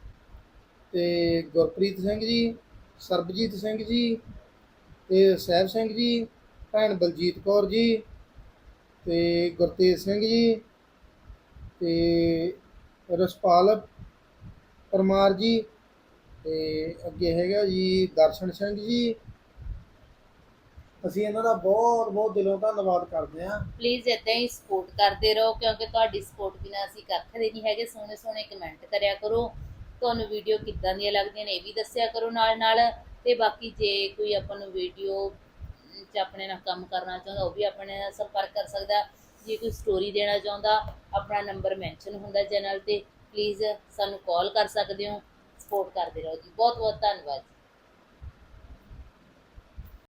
ਤੇ ਗੁਰਪ੍ਰੀਤ ਸਿੰਘ ਜੀ, ਸਰਬਜੀਤ ਸਿੰਘ ਜੀ ਤੇ ਸਹਿਬ ਸਿੰਘ ਜੀ, ਭੈਣ ਬਲਜੀਤ ਕੌਰ ਜੀ ਤੇ ਗੁਰਤੇਜ ਸਿੰਘ ਜੀ ਤੇ ਰਸਪਾਲ ਪਰਮਾਰ ਜੀ ਤੇ ਅੱਗੇ ਹੈਗਾ ਜੀ ਦਰਸ਼ਨ ਸਿੰਘ ਜੀ ਅਸੀਂ ਇਹਨਾਂ ਦਾ ਬਹੁਤ ਬਹੁਤ ਦਿਲੋਂ ਧੰਨਵਾਦ ਕਰਦੇ ਹਾਂ। ਪਲੀਜ਼ ਇਦਾਂ ਹੀ ਸਪੋਰਟ ਕਰਦੇ ਰਹੋ, ਕਿਉਂਕਿ ਤੁਹਾਡੀ ਸਪੋਰਟ ਬਿਨਾਂ ਅਸੀਂ ਕੱਖ ਦੇ ਨਹੀਂ ਹੈਗੇ। ਸੋਹਣੇ ਸੋਹਣੇ ਕਮੈਂਟ ਕਰਿਆ ਕਰੋ। ਤੁਹਾਨੂੰ ਵੀਡੀਓ ਕਿੱਦਾਂ ਦੀਆਂ ਲੱਗਦੀਆਂ ਨੇ ਇਹ ਵੀ ਦੱਸਿਆ ਕਰੋ ਨਾਲ ਨਾਲ। ਤੇ ਬਾਕੀ ਜੇ ਕੋਈ ਆਪਾਂ ਨੂੰ ਵੀਡੀਓ ਚ ਆਪਣੇ ਨਾਲ ਕੰਮ ਕਰਨਾ ਚਾਹੁੰਦਾ, ਉਹ ਵੀ ਆਪਣੇ ਨਾਲ ਸੰਪਰਕ ਕਰ ਸਕਦਾ। ਜੇ ਕੋਈ ਸਟੋਰੀ ਦੇਣਾ ਚਾਹੁੰਦਾ, ਆਪਣਾ ਨੰਬਰ ਮੈਂਸ਼ਨ ਹੁੰਦਾ ਚੈਨਲ ਤੇ ਪਲੀਜ਼ ਸਾਨੂੰ ਕਾਲ ਕਰ ਸਕਦੇ ਹੋ। ਸਪੋਰਟ ਕਰਦੇ ਰਹੋ ਜੀ। ਬਹੁਤ ਬਹੁਤ ਧੰਨਵਾਦ